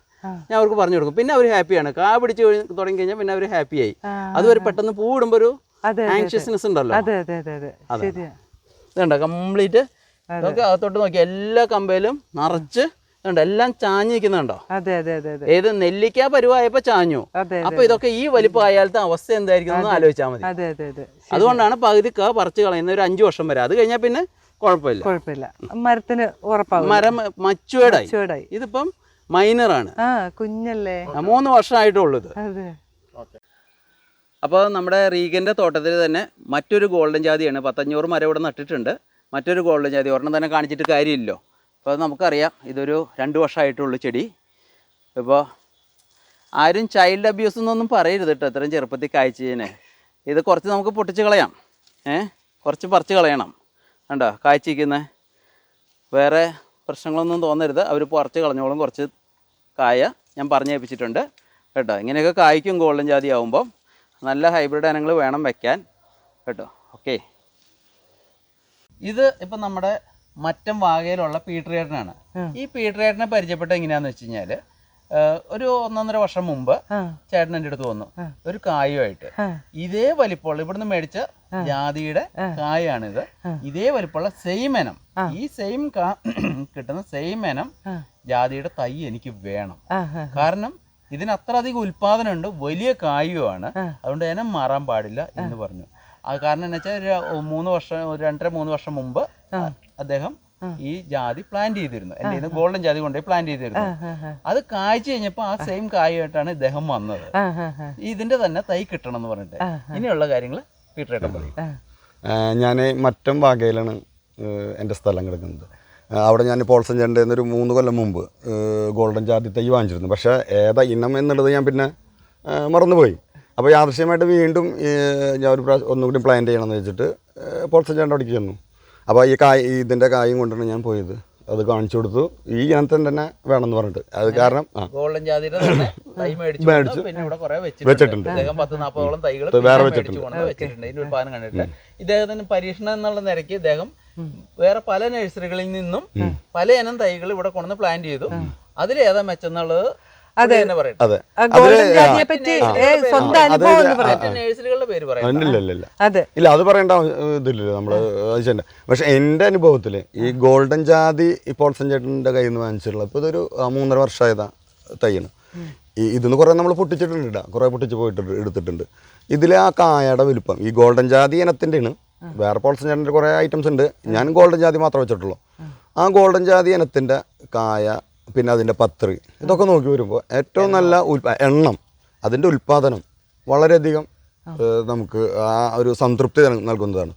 ഞാൻ അവർക്ക് പറഞ്ഞു കൊടുക്കും. പിന്നെ അവർ ഹാപ്പിയാണ്. കാ പിടിച്ച് കഴിഞ്ഞ് തുടങ്ങി കഴിഞ്ഞാൽ പിന്നെ അവർ ഹാപ്പിയായി. അത് അതുവരെ പെട്ടെന്ന് പൂ ഇടുമ്പോൾ ഒരു ആൻഷ്യസ്നെസ് ആങ്ഷ്യസ്നെസ് ഉണ്ടല്ലോ. ഇതുണ്ട്? കംപ്ലീറ്റ് അകത്തോട്ട് നോക്കി എല്ലാ കമ്പയിലും നിറച്ച് എല്ലാം ചാഞ്ഞിരിക്കുന്നുണ്ടോ? അതെ അതെ അതെ അതെ. ഏത് നെല്ലിക്ക പരുവായപ്പോ ചാഞ്ഞു. അപ്പൊ ഇതൊക്കെ ഈ വലിപ്പമായാലത്തെ അവസ്ഥ എന്തായിരിക്കും എന്ന് ആലോചിച്ചാൽ മതി. അതെ അതെ അതെ. അതുകൊണ്ടാണ് പകുതി ക പറിച്ചു കളയുന്ന ഒരു അഞ്ചു വർഷം വരെ. അത് കഴിഞ്ഞാൽ പിന്നെ കുഴപ്പമില്ല. കുഴപ്പമില്ല. മരത്തിന് ഉറപ്പാകും മരം മച്ചുവേടായി ചുവടായി ഇതിപ്പം മൈനറാണ് ആ കുഞ്ഞല്ലേ. മൂന്ന് വർഷമായിട്ടുള്ളൂ ഇത്. അപ്പോൾ നമ്മുടെ റീഗന്റെ തോട്ടത്തിൽ തന്നെ മറ്റൊരു ഗോൾഡൻ ജാതിയാണ്. പത്തഞ്ഞൂറ് മരം ഇവിടെ നട്ടിട്ടുണ്ട്. മറ്റൊരു ഗോൾഡൻ ജാതി. ഒരെണ്ണം തന്നെ കാണിച്ചിട്ട് കാര്യമില്ലല്ലോ. അപ്പോൾ നമുക്കറിയാം. ഇതൊരു രണ്ട് വർഷമായിട്ടുള്ളൂ ചെടി. ഇപ്പോൾ ആരും ചൈൽഡ് അബ്യൂസ് എന്നൊന്നും പറയരുത് കേട്ടോ ഇത്രയും ചെറുപ്പത്തിൽ കാഴ്ചയെ ഇത് കുറച്ച് നമുക്ക് പൊട്ടിച്ച് കളയാം. ഏ? കുറച്ച് പറിച്ച് കളയണം. കണ്ടോ? കാഴ്ചയ്ക്കുന്നത് വേറെ പ്രശ്നങ്ങളൊന്നും തോന്നരുത്. അവർ പറിച്ച് കളഞ്ഞോളും. കുറച്ച് കായ ഞാൻ പറഞ്ഞേൽപ്പിച്ചിട്ടുണ്ട് കേട്ടോ. ഇങ്ങനെയൊക്കെ കായ്ക്കും ഗോൾഡൻ ജാതി ആവുമ്പം നല്ല ഹൈബ്രിഡ് ഇനങ്ങൾ വേണം വെക്കാൻ. കേട്ടോ? ഓക്കെ ഇത് ഇപ്പം നമ്മുടെ മറ്റം വാകയിലുള്ള പീട്ടറേട്ടനാണ് ഈ പീട്ടറേട്ടനെ പരിചയപ്പെട്ട എങ്ങനെയാന്ന് വെച്ച് കഴിഞ്ഞാൽ ഒരു ഒന്നൊന്നര വർഷം മുമ്പ് ചേട്ടൻ എന്റെ അടുത്ത് വന്നു. ഒരു കായുമായിട്ട്. ഇതേ വലിപ്പമുള്ള ഇവിടുന്ന് മേടിച്ച ജാതിയുടെ കായാണിത്. ഇതേ വലിപ്പമുള്ള സെയിം ഇനം. ഈ സെയിം കാ കിട്ടുന്ന സെയിം ഇനം ജാതിയുടെ തൈ എനിക്ക് വേണം. കാരണം ഇതിന് അത്ര അധികം ഉൽപാദനമുണ്ട് വലിയ കായുമാണ് അതുകൊണ്ട് ഇനം മാറാൻ പാടില്ല എന്ന് പറഞ്ഞു. അത് കാരണം എന്നുവെച്ചാൽ ഒരു മൂന്ന് വർഷം രണ്ടര മൂന്ന് വർഷം മുമ്പ് അദ്ദേഹം ഈ ജാതി പ്ലാന്റ് ചെയ്തിരുന്നു. എന്റെ ഇത് ഗോൾഡൻ ജാതി കൊണ്ടുപോയി പ്ലാന്റ് ചെയ്തിരുന്നു. അത് കായ്ച്ചു കഴിഞ്ഞപ്പോൾ ആ സെയിം കായുമായിട്ടാണ് ഇദ്ദേഹം വന്നത്. ഇതിന്റെ തന്നെ തൈ കിട്ടണം എന്ന് പറഞ്ഞിട്ട് ഇനിയുള്ള കാര്യങ്ങൾ പീറ്റർ പറയും. ഞാൻ മറ്റം വാഗയിലാണ് എന്റെ സ്ഥലം കിടക്കുന്നത്. അവിടെ ഞാൻ പോൾസൻ ചേട്ടന്റെ ഒരു മൂന്ന് കൊല്ലം മുമ്പ് ഗോൾഡൻ ജാതി തൈ വാങ്ങിച്ചിരുന്നു. പക്ഷേ ഏതാ ഇനം എന്നുള്ളത് ഞാൻ പിന്നെ മറന്നുപോയി. അപ്പോൾ യാദൃശ്യമായിട്ട് വീണ്ടും ഞാൻ ഒരു പ്രാവശ്യം ഒന്നുകൂടി പ്ലാൻ ചെയ്യണമെന്ന് വെച്ചിട്ട് പോൾസൻ ചേട്ടന്റെ അവിടേക്ക് ചെന്നു. അപ്പോൾ ഈ കായ് ഇതിന്റെ കായും കൊണ്ടാണ് ഞാൻ പോയത്. അത് കാണിച്ചു കൊടുത്തു. ഈ ഇനത്തിന് തന്നെ വേണമെന്ന് പറഞ്ഞിട്ട്. അത് കാരണം ഗോൾഡൻ ജാതിയുടെ തന്നെ തൈ മേടിച്ചു. പിന്നെ ഇവിടെ കുറെ വെച്ചിട്ടുണ്ട്. അദ്ദേഹം പത്ത് നാൽപ്പതോളം തൈകൾ വേറെ വെച്ചിട്ടുണ്ട്. വെച്ചിട്ടുണ്ട്. ഇതിന്റെ ഉൽപാദനം കണ്ടിട്ട്. ഇദ്ദേഹത്തിന് പരീക്ഷണം എന്നുള്ള നിരക്ക് ഇദ്ദേഹം വേറെ പല നഴ്സറികളിൽ നിന്നും പല ഇനം തൈകൾ ഇവിടെ കൊണ്ടുവന്ന് പ്ലാൻ ചെയ്തു. അതിലേതാ മെച്ചെന്നുള്ളത് അതെ. അതെ. ഇല്ല അത്. പറയേണ്ട ഇതില്ല ഇതില്ലല്ലോ ചെയ്യണ്ട. പക്ഷെ എന്റെ അനുഭവത്തിൽ ഈ ഗോൾഡൻ ജാതി ഈ പോൾസൻ ചേട്ടന്റെ കയ്യിൽ നിന്ന് വാങ്ങിച്ചിട്ടുള്ള ഇപ്പോൾ ഇതൊരു മൂന്നര വർഷമായതാ തയ്യാണ്. ഈ ഇതിന്ന് കുറേ നമ്മൾ പൊട്ടിച്ചിട്ടുണ്ട് കുറെ കുറേ പൊട്ടിച്ച് പോയിട്ട് എടുത്തിട്ടുണ്ട്. ഇതിൽ ആ കായയുടെ വലുപ്പം ഈ ഗോൾഡൻ ജാതി ഇനത്തിന്റെയാണ്. വേറെ പോൾസൻ ചേട്ടന്റെ കുറേ ഐറ്റംസ് ഉണ്ട്. ഞാൻ ഗോൾഡൻ ജാതി മാത്രമേ വെച്ചിട്ടുള്ളൂ. ആ ഗോൾഡൻ ജാതി ഇനത്തിന്റെ കായ പിന്നെ അതിന്റെ പത്രി. ഇതൊക്കെ നോക്കി വരുമ്പോൾ ഏറ്റവും നല്ല ഉൽപാ എണ്ണം അതിന്റെ ഉൽപ്പാദനം വളരെയധികം നമുക്ക് ആ ഒരു സംതൃപ്തി നൽകുന്നതാണ്.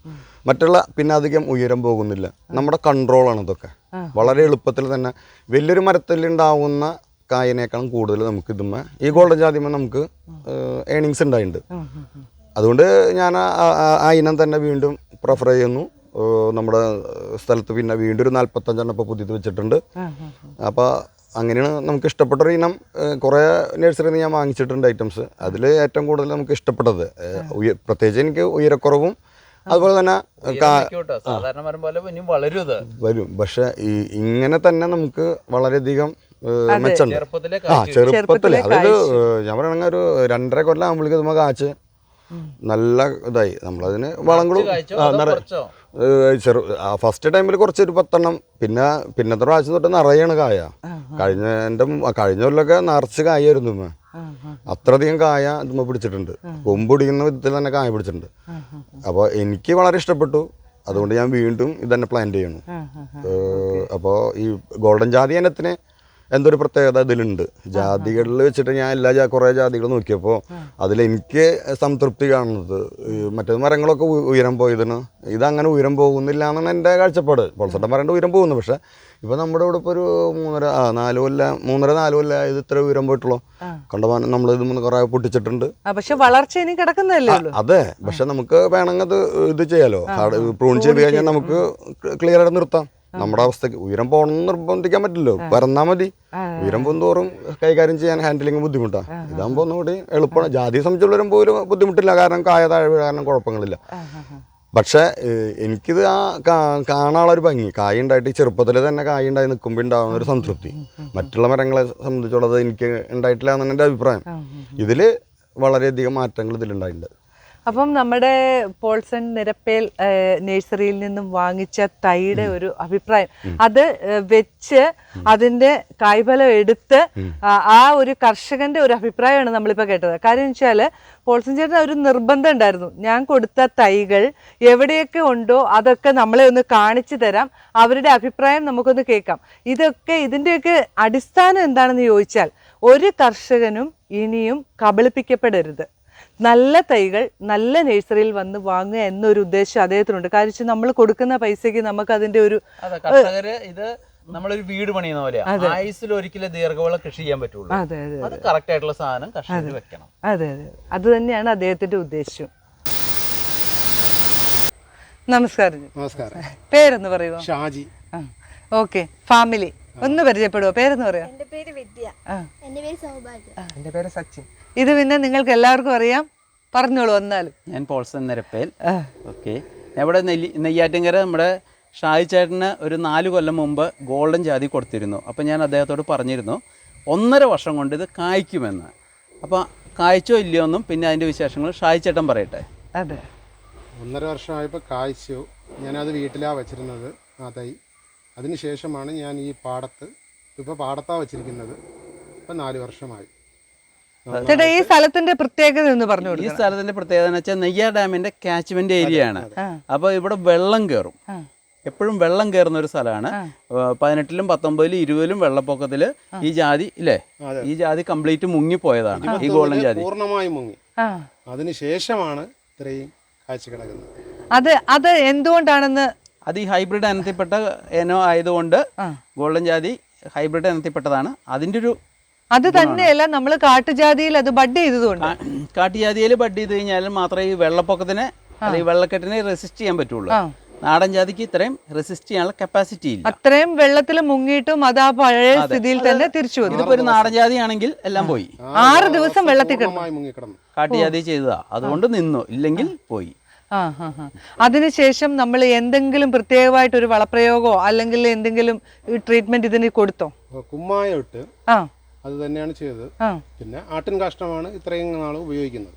മറ്റുള്ള പിന്നെ അധികം ഉയരം പോകുന്നില്ല. നമ്മുടെ കൺട്രോളാണ് ഇതൊക്കെ. വളരെ എളുപ്പത്തിൽ തന്നെ വലിയൊരു മരത്തിൽ ഉണ്ടാവുന്ന കായനേക്കാളും കൂടുതൽ നമുക്ക് ഇതുമ്മ ഈ ഗോൾഡൻ ജാതിമ നമുക്ക് ഏണിങ്സ് ഉണ്ടായിട്ടുണ്ട്. അതുകൊണ്ട് ഞാൻ ആ- ഇനം തന്നെ വീണ്ടും പ്രിഫർ ചെയ്യുന്നു. നമ്മുടെ സ്ഥലത്ത് പിന്നെ വീണ്ടും ഒരു നാൽപ്പത്തഞ്ചെണ്ണം ഇപ്പോൾ പുതിയത് വെച്ചിട്ടുണ്ട്. അപ്പോൾ അങ്ങനെയാണ് നമുക്ക് ഇഷ്ടപ്പെട്ടൊരു ഇനം ഏഹ് കുറേ നഴ്സറിയിൽ നിന്ന് ഞാൻ വാങ്ങിച്ചിട്ടുണ്ട് ഐറ്റംസ് അതിൽ ഏറ്റവും കൂടുതൽ നമുക്ക് ഇഷ്ടപ്പെട്ടത് പ്രത്യേകിച്ച് എനിക്ക് ഉയരക്കുറവും അതുപോലെ തന്നെ കാ സാധാരണ മരം പോലെ വളരും വരും. പക്ഷെ ഈ ഇങ്ങനെ തന്നെ നമുക്ക് വളരെയധികം മെച്ചമുണ്ട്. ആ ചെറുപ്പത്തിൽ ചെറുപ്പത്തിലെ അതായത് ഞാൻ പറയണെങ്കിൽ ഒരു രണ്ടര കൊല്ലം ആകുമ്പോഴേക്കും നമ്മൾ കാച്ച് നല്ല ഇതായി. നമ്മളതിന് വളങ്ങളും ചെറു ഫസ്റ്റ് ടൈമിൽ കുറച്ചൊരു പത്തെണ്ണം. പിന്നെ പിന്നത്തെ പ്രാവശ്യം തൊട്ട് നിറയാണ് കായ. കഴിഞ്ഞ എന്റെ കഴിഞ്ഞ കൊല്ലൊക്കെ നിറച്ച് കായായിരുന്നു ഇമ്മ അത്രയധികം കായ ഇതുമ്മ പിടിച്ചിട്ടുണ്ട്. കൊമ്പ് പിടിക്കുന്ന വിധത്തിൽ തന്നെ കായ പിടിച്ചിട്ടുണ്ട്. അപ്പോൾ എനിക്ക് വളരെ ഇഷ്ടപ്പെട്ടു. അതുകൊണ്ട് ഞാൻ വീണ്ടും ഇത് തന്നെ പ്ലാൻ ചെയ്യണം അപ്പോൾ ഈ ഗോൾഡൻ ജാതി ഇനത്തിന് എന്തൊരു പ്രത്യേകത ഇതിലുണ്ട്. ജാതികളിൽ വെച്ചിട്ട് ഞാൻ എല്ലാ ജാ കുറേ ജാതികൾ നോക്കിയപ്പോൾ അതിലെനിക്ക് സംതൃപ്തി കാണുന്നത് മറ്റേ മരങ്ങളൊക്കെ ഉയരം പോയതിന്. ഇതങ്ങനെ ഉയരം പോകുന്നില്ല എന്നാണ് എന്റെ കാഴ്ചപ്പാട്. പൊളസട്ടം പറയേണ്ട ഉയരം പോകുന്നു പക്ഷേ ഇപ്പോൾ നമ്മുടെ ഇവിടെ ഇപ്പോൾ ഒരു മൂന്നര ആ നാല് കൊല്ലം മൂന്നര നാല് കൊല്ല ഇത് ഇത്ര ഉയരം പോയിട്ടുള്ളൂ. കണ്ടമാനം നമ്മൾ ഇത് കുറേ പൊട്ടിച്ചിട്ടുണ്ട്. പക്ഷെ വളർച്ച ഇനി കിടക്കുന്നതല്ലേ ഉള്ളൂ. അതെ. പക്ഷെ നമുക്ക് വേണമെങ്കിൽ അത് ഇത് ചെയ്യാലോ. പ്രൂൺ ചെയ്ത് കഴിഞ്ഞാൽ നമുക്ക് ക്ലിയർ ആയിട്ട് നിർത്താം. നമ്മുടെ അവസ്ഥക്ക് ഉയരം പോകണം നിർബന്ധിക്കാൻ പറ്റില്ലല്ലോ. പരന്നാ മതി. ഉയരം പോകുന്നതോറും കൈകാര്യം ചെയ്യാൻ ഹാൻഡിലിങ് ബുദ്ധിമുട്ടാണ് ഇതാകുമ്പോൾ ഒന്നുകൂടി എളുപ്പമാണ്. ജാതിയെ സംബന്ധിച്ചുള്ളവരും പോലും ബുദ്ധിമുട്ടില്ല. കാരണം കായ താഴെ കാരണം കുഴപ്പങ്ങളില്ല. പക്ഷേ എനിക്കിത് ആ കാ- കാണാനുള്ള ഒരു ഭംഗി. കായ ഉണ്ടായിട്ട് ഈ ചെറുപ്പത്തിൽ തന്നെ കായ ഉണ്ടായി നിൽക്കുമ്പോൾ ഉണ്ടാകുന്ന ഒരു സംതൃപ്തി. മറ്റുള്ള മരങ്ങളെ സംബന്ധിച്ചുള്ളത് എനിക്ക് ഉണ്ടായിട്ടില്ല എന്നാണ് എന്റെ അഭിപ്രായം. ഇതിൽ വളരെയധികം മാറ്റങ്ങൾ ഇതിലുണ്ടായിട്ടുണ്ട്. അപ്പം നമ്മുടെ പോൾസൺ നിരപ്പേൽ നഴ്സറിയിൽ നിന്നും വാങ്ങിച്ച തൈയുടെ ഒരു അഭിപ്രായം. അത് വെച്ച് അതിന്റെ കായ്ഫലം എടുത്ത് ആ, ഒരു കർഷകന്റെ ഒരു അഭിപ്രായമാണ് നമ്മളിപ്പോൾ കേട്ടത്. കാര്യം വെച്ചാൽ പോൾസൺ ചേട്ടൻ ഒരു നിർബന്ധം ഉണ്ടായിരുന്നു. ഞാൻ കൊടുത്ത തൈകൾ എവിടെയൊക്കെ ഉണ്ടോ അതൊക്കെ നമ്മളെ ഒന്ന് കാണിച്ചു തരാം. അവരുടെ അഭിപ്രായം നമുക്കൊന്ന് കേൾക്കാം. ഇതൊക്കെ ഇതിന്റെയൊക്കെ അടിസ്ഥാനം എന്താണെന്ന് ചോദിച്ചാൽ ഒരു കർഷകനും ഇനിയും കബളിപ്പിക്കപ്പെടരുത്. നല്ല തൈകൾ നല്ല നഴ്സറിയിൽ വന്ന് വാങ്ങുക എന്നൊരു ഉദ്ദേശം അദ്ദേഹത്തിനുണ്ട്. കാര്യം നമ്മൾ കൊടുക്കുന്ന പൈസയ്ക്ക് നമുക്ക് അതിന്റെ ഒരു ഇത് നമ്മളൊരു വീട് പണിയുന്ന പോലെ ആയുസിൽ ഒരിക്കലും ദീർഘവള കൃഷി ചെയ്യാൻ പറ്റുള്ളൂ. അതെ അതെ അത്. കറക്റ്റ് ആയിട്ടുള്ള സാധനം കർഷകർ വെക്കണം. അതെ അതെ. അത് തന്നെയാണ് അദ്ദേഹത്തിന്റെ ഉദ്ദേശം. നമസ്കാരം. നമസ്കാരം. പേരെന്ന് പറയുമോ ഷാജി. ഓക്കെ. ഫാമിലി. ഒന്ന് പരിചയപ്പെടുവോ? പേരെന്ന് പറയാം. എന്റെ പേര് വിദ്യ. എന്റെ എന്റെ പേര് സൗഭാഗ്യ. എന്റെ പേര് സച്ചിൻ. ഇത് പിന്നെ നിങ്ങൾക്ക് എല്ലാവർക്കും അറിയാം. പറഞ്ഞോളൂ വന്നാലും ഞാൻ പോൾസൺ നിരപ്പേൽ. ഓക്കെ. ഇവിടെ നെല്ലി നെയ്യാറ്റിങ്കര നമ്മുടെ ഷായി ചേട്ടന് ഒരു നാല് കൊല്ലം മുമ്പ് ഗോൾഡൻ ജാതി കൊടുത്തിരുന്നു. അപ്പോൾ ഞാൻ അദ്ദേഹത്തോട് പറഞ്ഞിരുന്നു ഒന്നര വർഷം കൊണ്ട് ഇത് കായ്ക്കുമെന്ന്. അപ്പോൾ കായ്ച്ചോ ഇല്ലയോ എന്നും പിന്നെ അതിന്റെ വിശേഷങ്ങൾ ഷായി ചേട്ടൻ പറയട്ടെ. അതെ. ഒന്നര വർഷമായപ്പോൾ കായ്ച്ചു. ഞാനത് വീട്ടിലാണ് വെച്ചിരുന്നത് ആ തൈ അതിനുശേഷമാണ് ഞാൻ ഈ പാടത്ത് ഇപ്പോൾ പാടത്താണ് വെച്ചിരിക്കുന്നത്. ഇപ്പം നാല് വർഷമായി. ചേട്ടാ ഈ സ്ഥലത്തിന്റെ പ്രത്യേകത എന്ന് പറഞ്ഞു ഈ സ്ഥലത്തിന്റെ പ്രത്യേകത എന്ന് വെച്ചാൽ നെയ്യാർ ഡാമിന്റെ കാച്ച്മെന്റ് ഏരിയ ആണ്. അപ്പോൾ ഇവിടെ വെള്ളം കയറും. എപ്പോഴും വെള്ളം കയറുന്ന ഒരു സ്ഥലമാണ്. പതിനെട്ടിലും പത്തൊമ്പതിലും ഇരുപതിലും വെള്ളപ്പൊക്കത്തിൽ ഈ ജാതി ഇല്ലേ? ഈ ജാതി കംപ്ലീറ്റ് മുങ്ങിപ്പോയതാണ്. ഈ ഗോൾഡൻ ജാതി. പൂർണമായും മുങ്ങി. അതിനുശേഷമാണ് അതിന് ശേഷമാണ് ഇത്രയും കാഴ്ച കിടക്കുന്നത് അത് അത് എന്തുകൊണ്ടാണെന്ന് അത് ഈ ഹൈബ്രിഡ് ഇനത്തിൽപ്പെട്ട ഇനം ആയതുകൊണ്ട് ഗോൾഡൻ ജാതി ഹൈബ്രിഡ് ഇനത്തിൽപ്പെട്ടതാണ്. അതിന്റെ ഒരു അത് തന്നെയല്ല നമ്മൾ കാട്ടുജാതിയിൽ അത് ബഡ് ചെയ്തതുകൊണ്ട്. കാട്ടുജാതിയിൽ ബഡ് ചെയ്ത് കഴിഞ്ഞാൽ മാത്രമേ ഈ വെള്ളപ്പൊക്കത്തിന് ഈ വെള്ളക്കെട്ടിനെ റെസിസ്റ്റ് ചെയ്യാൻ പറ്റുള്ളൂ. നാടൻ ജാതിക്ക് ഇത്രയും റെസിസ്റ്റ് ചെയ്യാനുള്ള കപ്പാസിറ്റി ഇല്ല. അത്രയും വെള്ളത്തിൽ മുങ്ങിയിട്ടും അത് ആ പഴയ സ്ഥിതിയിൽ തന്നെ തിരിച്ചു വന്നു. ഇതിപ്പോ ഒരു നാടൻ ജാതി ആണെങ്കിൽ എല്ലാം പോയി. ആറ് ദിവസം വെള്ളത്തിൽ കിടന്നു. കാട്ടുജാതി ചെയ്തതാ. അതുകൊണ്ട് നിന്നു. ഇല്ലെങ്കിൽ പോയി. അതിനുശേഷം നമ്മൾ എന്തെങ്കിലും പ്രത്യേകമായിട്ട് ഒരു വളപ്രയോഗോ അല്ലെങ്കിൽ എന്തെങ്കിലും ട്രീറ്റ്മെന്റ് ഇതിന് കൊടുത്തോ? കുമ്മായം ഇട്ട് ആ. അത് തന്നെയാണ് ചെയ്തത്. പിന്നെ ആട്ടിൻ കാഷ്ടമാണ് ഇത്രയും നാൾ ഉപയോഗിക്കുന്നത്.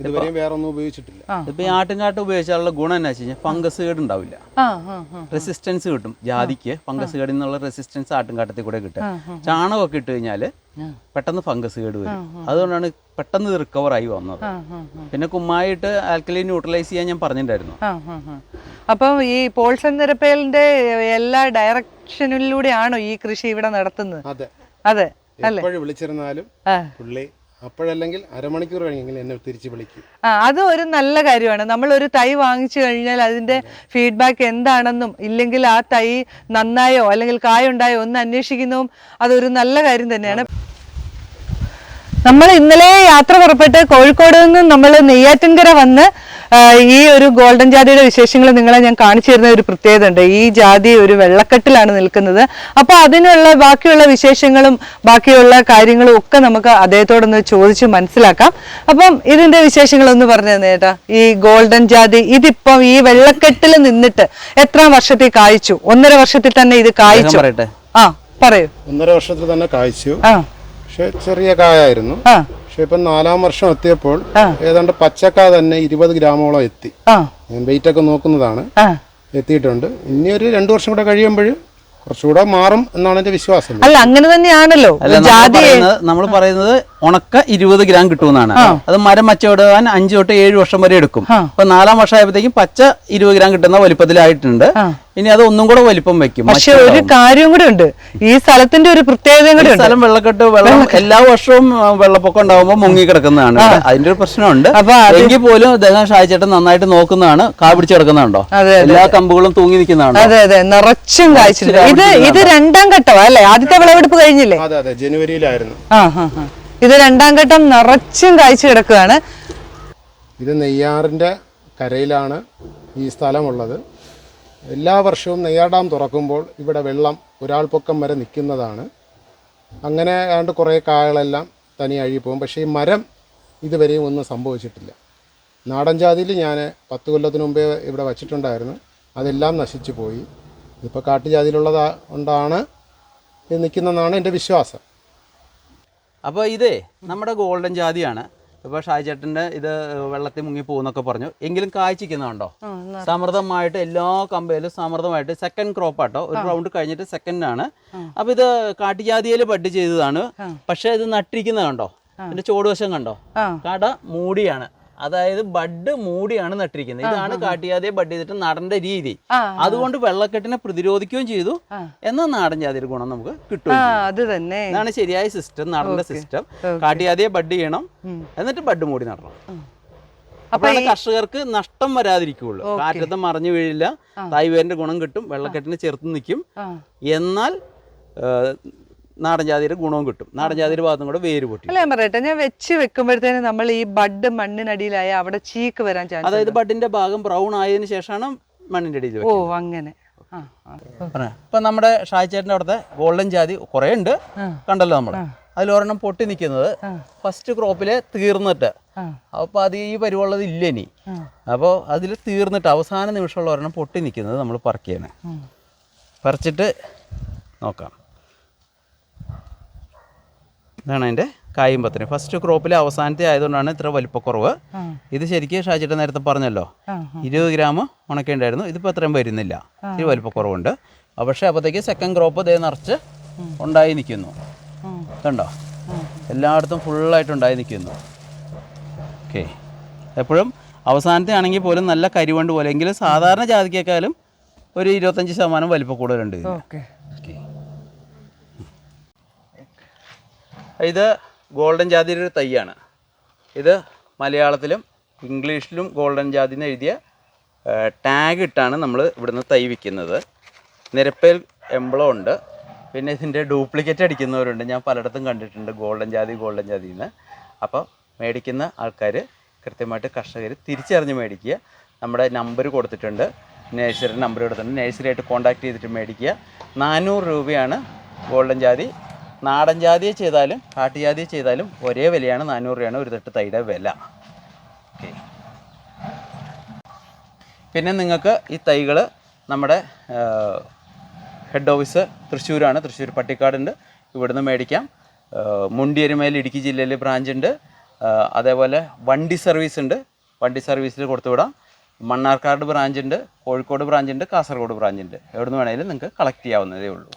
ഇതുവരെയും വേറെ ഒന്നും ഉപയോഗിച്ചിട്ടില്ല ഇപ്പൊ ഈ ആട്ടുംകാട്ട് ഉപയോഗിച്ചാലുള്ള ഗുണം എന്നാ വെച്ച് കഴിഞ്ഞാൽ ഫംഗസ് കേട് ഉണ്ടാവില്ല. റെസിസ്റ്റൻസ് കിട്ടും ജാതിക്ക് ഫംഗസ് കേടിൽ നിന്നുള്ള റെസിസ്റ്റൻസ് ആട്ടുംകാട്ടത്തിൽ കൂടെ കിട്ടുക. ചാണകമൊക്കെ ഇട്ട് കഴിഞ്ഞാൽ പെട്ടെന്ന് ഫംഗസ് കേട് വരും. അതുകൊണ്ടാണ് പെട്ടെന്ന് റിക്കവർ ആയി വന്നത്. പിന്നെ കുമ്മായിട്ട് ആൽക്കലി ന്യൂട്രലൈസ് ചെയ്യാൻ ഞാൻ പറഞ്ഞിട്ടുണ്ടായിരുന്നു. അപ്പം ഈ പോൾസൻ നിരപ്പേലിന്റെ എല്ലാ ഡയറക്ഷനിലൂടെയാണോ ഈ കൃഷി ഇവിടെ നടത്തുന്നത്? അതെ. എപ്പോഴും വിളിച്ചിരുന്നാലും പുള്ളി അപ്പോഴല്ലെങ്കിൽ അരമണിക്കൂർ കഴിഞ്ഞെങ്കിൽ എന്നെ തിരിച്ച് വിളിക്കും. ആ അത് ഒരു നല്ല കാര്യമാണ്. നമ്മൾ ഒരു തൈ വാങ്ങിച്ചു കഴിഞ്ഞാൽ അതിന്റെ ഫീഡ്ബാക്ക് എന്താണെന്നും ഇല്ലെങ്കിൽ ആ തൈ നന്നായോ അല്ലെങ്കിൽ കായുണ്ടായോ ഒന്ന് അന്വേഷിക്കുന്നതും അതൊരു നല്ല കാര്യം തന്നെയാണ്. നമ്മൾ ഇന്നലെ യാത്ര പുറപ്പെട്ട് കോഴിക്കോട് നിന്നും നമ്മൾ നെയ്യാറ്റിൻകര വന്ന് ഈ ഒരു ഗോൾഡൻ ജാതിയുടെ വിശേഷങ്ങൾ നിങ്ങളെ ഞാൻ കാണിച്ചു തരുന്ന ഒരു പ്രത്യേകത ഉണ്ട് ഈ ജാതി ഒരു വെള്ളക്കെട്ടിലാണ് നിൽക്കുന്നത്. അപ്പൊ അതിനുള്ള ബാക്കിയുള്ള വിശേഷങ്ങളും ബാക്കിയുള്ള കാര്യങ്ങളും ഒക്കെ നമുക്ക് അദ്ദേഹത്തോടൊന്ന് ചോദിച്ച് മനസ്സിലാക്കാം. അപ്പം ഇതിന്റെ വിശേഷങ്ങളൊന്ന് പറഞ്ഞു തന്നേട്ടാ ഈ ഗോൾഡൻ ജാതി ഇതിപ്പം ഈ വെള്ളക്കെട്ടിൽ നിന്നിട്ട് എത്ര വർഷത്തിൽ കായ്ച്ചു? ഒന്നര വർഷത്തിൽ തന്നെ ഇത് കായ്ച്ചു. പറയട്ടെ. ആ പറയൂ. ഒന്നര വർഷത്തിൽ തന്നെ കായ്ച്ചു. ആ. പക്ഷെ ചെറിയ കായായിരുന്നു. ആ. പക്ഷെ ഇപ്പം നാലാം വർഷം എത്തിയപ്പോൾ. ഏതാണ്ട് പച്ചക്ക തന്നെ ഇരുപത് ഗ്രാമോളം എത്തി. വെയിറ്റ് ഒക്കെ നോക്കുന്നതാണ്. ആ. എത്തിയിട്ടുണ്ട്. ഇനി ഒരു രണ്ടു വർഷം കൂടെ കഴിയുമ്പോൾ കുറച്ചുകൂടെ മാറും എന്നാണ് എന്റെ വിശ്വാസം. അല്ല അങ്ങനെ തന്നെയാണല്ലോ. നമ്മൾ പറയുന്നത് ഉണക്ക ഇരുപത് ഗ്രാം കിട്ടുമെന്നാണ്. അത് മരം മച്ചവിടാൻ അഞ്ചു തൊട്ട് ഏഴ് വർഷം വരെ എടുക്കും. അപ്പൊ നാലാം വർഷം ആയപ്പോഴത്തേക്കും പച്ച ഇരുപത് ഗ്രാം കിട്ടുന്ന വലിപ്പത്തിലായിട്ടുണ്ട്. ഇനി അത് ഒന്നും കൂടെ വലിപ്പം വെക്കും. പക്ഷെ ഒരു കാര്യം കൂടെ ഉണ്ട്. ഈ സ്ഥലത്തിന്റെ ഒരു പ്രത്യേകതയും കൂടെ സ്ഥലം വെള്ളക്കെട്ട് വെള്ളം എല്ലാ വർഷവും വെള്ളപ്പൊക്കം ഉണ്ടാകുമ്പോൾ മുങ്ങി കിടക്കുന്നതാണ് അതിന്റെ ഒരു പ്രശ്നമുണ്ട്. എങ്കിൽ പോലും അദ്ദേഹം ഷായിച്ചേട്ടൻ നന്നായിട്ട് നോക്കുന്നതാണ്. കാ പിടിച്ച് കിടക്കുന്നുണ്ടോ അതെ, എല്ലാ കമ്പുകളും തൂങ്ങി നിൽക്കുന്നതാണ്? അതെ അതെ. നിറച്ചും കായ്ച്ചിട്ടുണ്ട്. ഇത് ഇത് രണ്ടാം ഘട്ടമാ അല്ലേ? ആദ്യത്തെ വിളവെടുപ്പ് കഴിഞ്ഞില്ലേ? അതെ അതെ. ജനുവരിയിലായിരുന്നു. ആ ആ ആ. ഇത് രണ്ടാം ഘട്ടം നിറച്ചും കായ്ച്ചു കിടക്കുകയാണ്. ഇത് നെയ്യാറിന്റെ കരയിലാണ് ഈ സ്ഥലമുള്ളത്. എല്ലാ വർഷവും നെയ്യാർ ഡാം തുറക്കുമ്പോൾ ഇവിടെ വെള്ളം ഒരാൾ പൊക്കം വരെ നിൽക്കുന്നതാണ്. അങ്ങനെ ആണ്ട് കുറേ കായകളെല്ലാം തനി അഴുകി പക്ഷേ ഈ മരം ഇതുവരെയും ഒന്നും സംഭവിച്ചിട്ടില്ല. നാടൻ ജാതിയിൽ ഞാൻ പത്ത് കൊല്ലത്തിന് മുമ്പേ ഇവിടെ വച്ചിട്ടുണ്ടായിരുന്നു. അതെല്ലാം നശിച്ചു പോയി. ഇതിപ്പോൾ കാട്ടുജാതിയിലുള്ളതാ കൊണ്ടാണ് ഇത് നിൽക്കുന്നതെന്നാണ് എന്റെ വിശ്വാസം. അപ്പോൾ ഇതേ നമ്മുടെ ഗോൾഡൻ ജാതിയാണ്. ഇപ്പോൾ ഷായിച്ചേട്ടന്റെ ഇത് വെള്ളത്തിൽ മുങ്ങി പോകുന്നൊക്കെ പറഞ്ഞു. എങ്കിലും കായ്ച്ചിരിക്കുന്നുണ്ടോ സമൃദ്ധമായിട്ട് എല്ലാ കമ്പയിലും സമൃദ്ധമായിട്ട് സെക്കൻഡ് ക്രോപ്പ് ആട്ടോ. ഒരു റൗണ്ട് കഴിഞ്ഞിട്ട് സെക്കൻഡ് ആണ്. അപ്പോൾ ഇത് കാട്ടുജാതിയിൽ പട്ടി ചെയ്തതാണ്. പക്ഷേ ഇത് നട്ടിരിക്കുന്നത് കണ്ടോ ചോടുവശം കണ്ടോ. കട മൂടിയാണ്. അതായത് ബഡ് മൂടിയാണ് നട്ടിരിക്കുന്നത്. ഇതാണ് കാട്ടിയാതെ ബഡ് ചെയ്തിട്ട് നടന്റെ രീതി. അതുകൊണ്ട് വെള്ളക്കെട്ടിനെ പ്രതിരോധിക്കുകയും ചെയ്തു. എന്നാൽ നാടൻ ജാതിയുടെ ഗുണം നമുക്ക് കിട്ടും അത് തന്നെ. ഇതാണ് ശരിയായ സിസ്റ്റം നടന്റെ സിസ്റ്റം കാട്ടിയാതെ ബഡ് ചെയ്യണം. എന്നിട്ട് ബഡ് മൂടി നടണം. അപ്പോഴാണ് കർഷകർക്ക് നഷ്ടം വരാതിരിക്കുള്ളൂ കാറ്റത്ത് മറിഞ്ഞു വീഴില്ല. തായ്വേരിന്റെ ഗുണം കിട്ടും. വെള്ളക്കെട്ടിന് ചെറുത്ത് നിൽക്കും. എന്നാൽ നാടൻ ജാതിയുടെ ഗുണവും കിട്ടും. നാടൻ ജാതിയുടെ ഭാഗത്തും കൂടെ വേര് പൊട്ടി. അല്ല ഞാൻ പറയട്ടെ ഞാൻ വെച്ച് വെക്കുമ്പോഴത്തേന് നമ്മൾ ഈ ബഡ് മണ്ണിനടിയിലായ അവിടെ ചീക്ക് വരാൻ ചാൻസ് അതായത് ബഡിന്റെ ഭാഗം ബ്രൗൺ ആയതിനു ശേഷമാണ് മണ്ണിന്റെ അടിയിൽ ഓ അങ്ങനെ. ഇപ്പൊ നമ്മുടെ ഷായ്ച്ചേട്ടന്റെ അവിടുത്തെ ഗോൾഡൻ ജാതി കുറേ ഉണ്ട്. കണ്ടല്ലോ നമ്മൾ. അതിൽ ഒരെണ്ണം പൊട്ടി നിൽക്കുന്നത് ഫസ്റ്റ് ക്രോപ്പിൽ തീർന്നിട്ട്. അപ്പൊ അപ്പോൾ അത് ഈ പരിവുള്ളത് ഇല്ല ഇനി. അപ്പോൾ അതിൽ തീർന്നിട്ട് അവസാന നിമിഷമുള്ള ഒരെണ്ണം പൊട്ടി നിൽക്കുന്നത് നമ്മൾ പറിക്കുകയാണ് പറിച്ചിട്ട് നോക്കാം. ഇതാണ് അതിന്റെ കായുമ്പത്തിന് ഫസ്റ്റ് ക്രോപ്പിലെ അവസാനത്തെ ആയതുകൊണ്ടാണ് ഇത്ര വലിപ്പക്കുറവ്. ഇത് ശരിക്കും ഷാജിട്ട് നേരത്തെ പറഞ്ഞല്ലോ. ഇരുപത് ഗ്രാം ഉണക്കേണ്ടായിരുന്നു ഇതിപ്പോൾ അത്രയും വരുന്നില്ല. ഇത് വലിപ്പക്കുറവുണ്ട്. പക്ഷേ അപ്പോഴത്തേക്ക് സെക്കൻഡ് ക്രോപ്പ് ഇതേ നിറച്ച് ഉണ്ടായി നിൽക്കുന്നു. കണ്ടോ? എല്ലായിടത്തും ഫുള്ളായിട്ട് ഉണ്ടായി നിൽക്കുന്നു. ഓക്കെ എപ്പോഴും അവസാനത്തെ ആണെങ്കിൽ പോലും നല്ല കരിവണ്ട് പോലെ. എങ്കിലും സാധാരണ ജാതിക്കേക്കാളും ഒരു ഇരുപത്തഞ്ച് ശതമാനം വലിപ്പം കൂടുതലുണ്ട്. ഓക്കെ ഇത് ഗോൾഡൻ ജാതിയുടെ തൈയാണ്. ഇത് മലയാളത്തിലും ഇംഗ്ലീഷിലും ഗോൾഡൻ ജാതി എന്ന് എഴുതിയ ടാഗ് ഇട്ടാണ് നമ്മൾ ഇവിടുന്ന് തൈ വിൽക്കുന്നത് നിരപ്പേൽ എംബ്ലോ ഉണ്ട്. പിന്നെ ഇതിന്റെ ഡ്യൂപ്ലിക്കേറ്റ് അടിക്കുന്നവരുണ്ട്. ഞാൻ പലയിടത്തും കണ്ടിട്ടുണ്ട് ഗോൾഡൻ ജാതി ഗോൾഡൻ ജാതി എന്ന്. അപ്പോൾ മേടിക്കുന്ന ആൾക്കാർ കൃത്യമായിട്ട് കർഷകർ തിരിച്ചറിഞ്ഞ് മേടിക്കുക. നമ്മുടെ നമ്പർ കൊടുത്തിട്ടുണ്ട്. നേഴ്സറി നമ്പർ കൊടുത്തിട്ടുണ്ട്. നേഴ്സറിയായിട്ട് കോൺടാക്ട് ചെയ്തിട്ട് മേടിക്കുക. നാനൂറ് രൂപയാണ് ഗോൾഡൻ ജാതി നാടൻ ജാതിയെ ചെയ്താലും കാട്ടുജാതിയെ ചെയ്താലും ഒരേ വിലയാണ് നാനൂറ് രൂപയാണ് ഒരു തട്ട് തൈയുടെ വില. ഓക്കെ പിന്നെ നിങ്ങൾക്ക് ഈ തൈകൾ നമ്മുടെ ഹെഡ് ഓഫീസ് തൃശ്ശൂരാണ്. തൃശ്ശൂർ പട്ടിക്കാടുണ്ട്. ഇവിടുന്ന് മേടിക്കാം. മുണ്ടിയരുമേൽ ഇടുക്കി ജില്ലയിൽ ബ്രാഞ്ച് ഉണ്ട്. അതേപോലെ വണ്ടി സർവീസ് ഉണ്ട്. വണ്ടി സർവീസിൽ കൊടുത്തു വിടാം. മണ്ണാർക്കാട് ബ്രാഞ്ച് ഉണ്ട്. കോഴിക്കോട് ബ്രാഞ്ച് ഉണ്ട്. കാസർഗോഡ് ബ്രാഞ്ച് ഉണ്ട്. എവിടെ നിന്ന് വേണമെങ്കിലും നിങ്ങൾക്ക് കളക്ട് ചെയ്യാവുന്നതേ ഉള്ളൂ.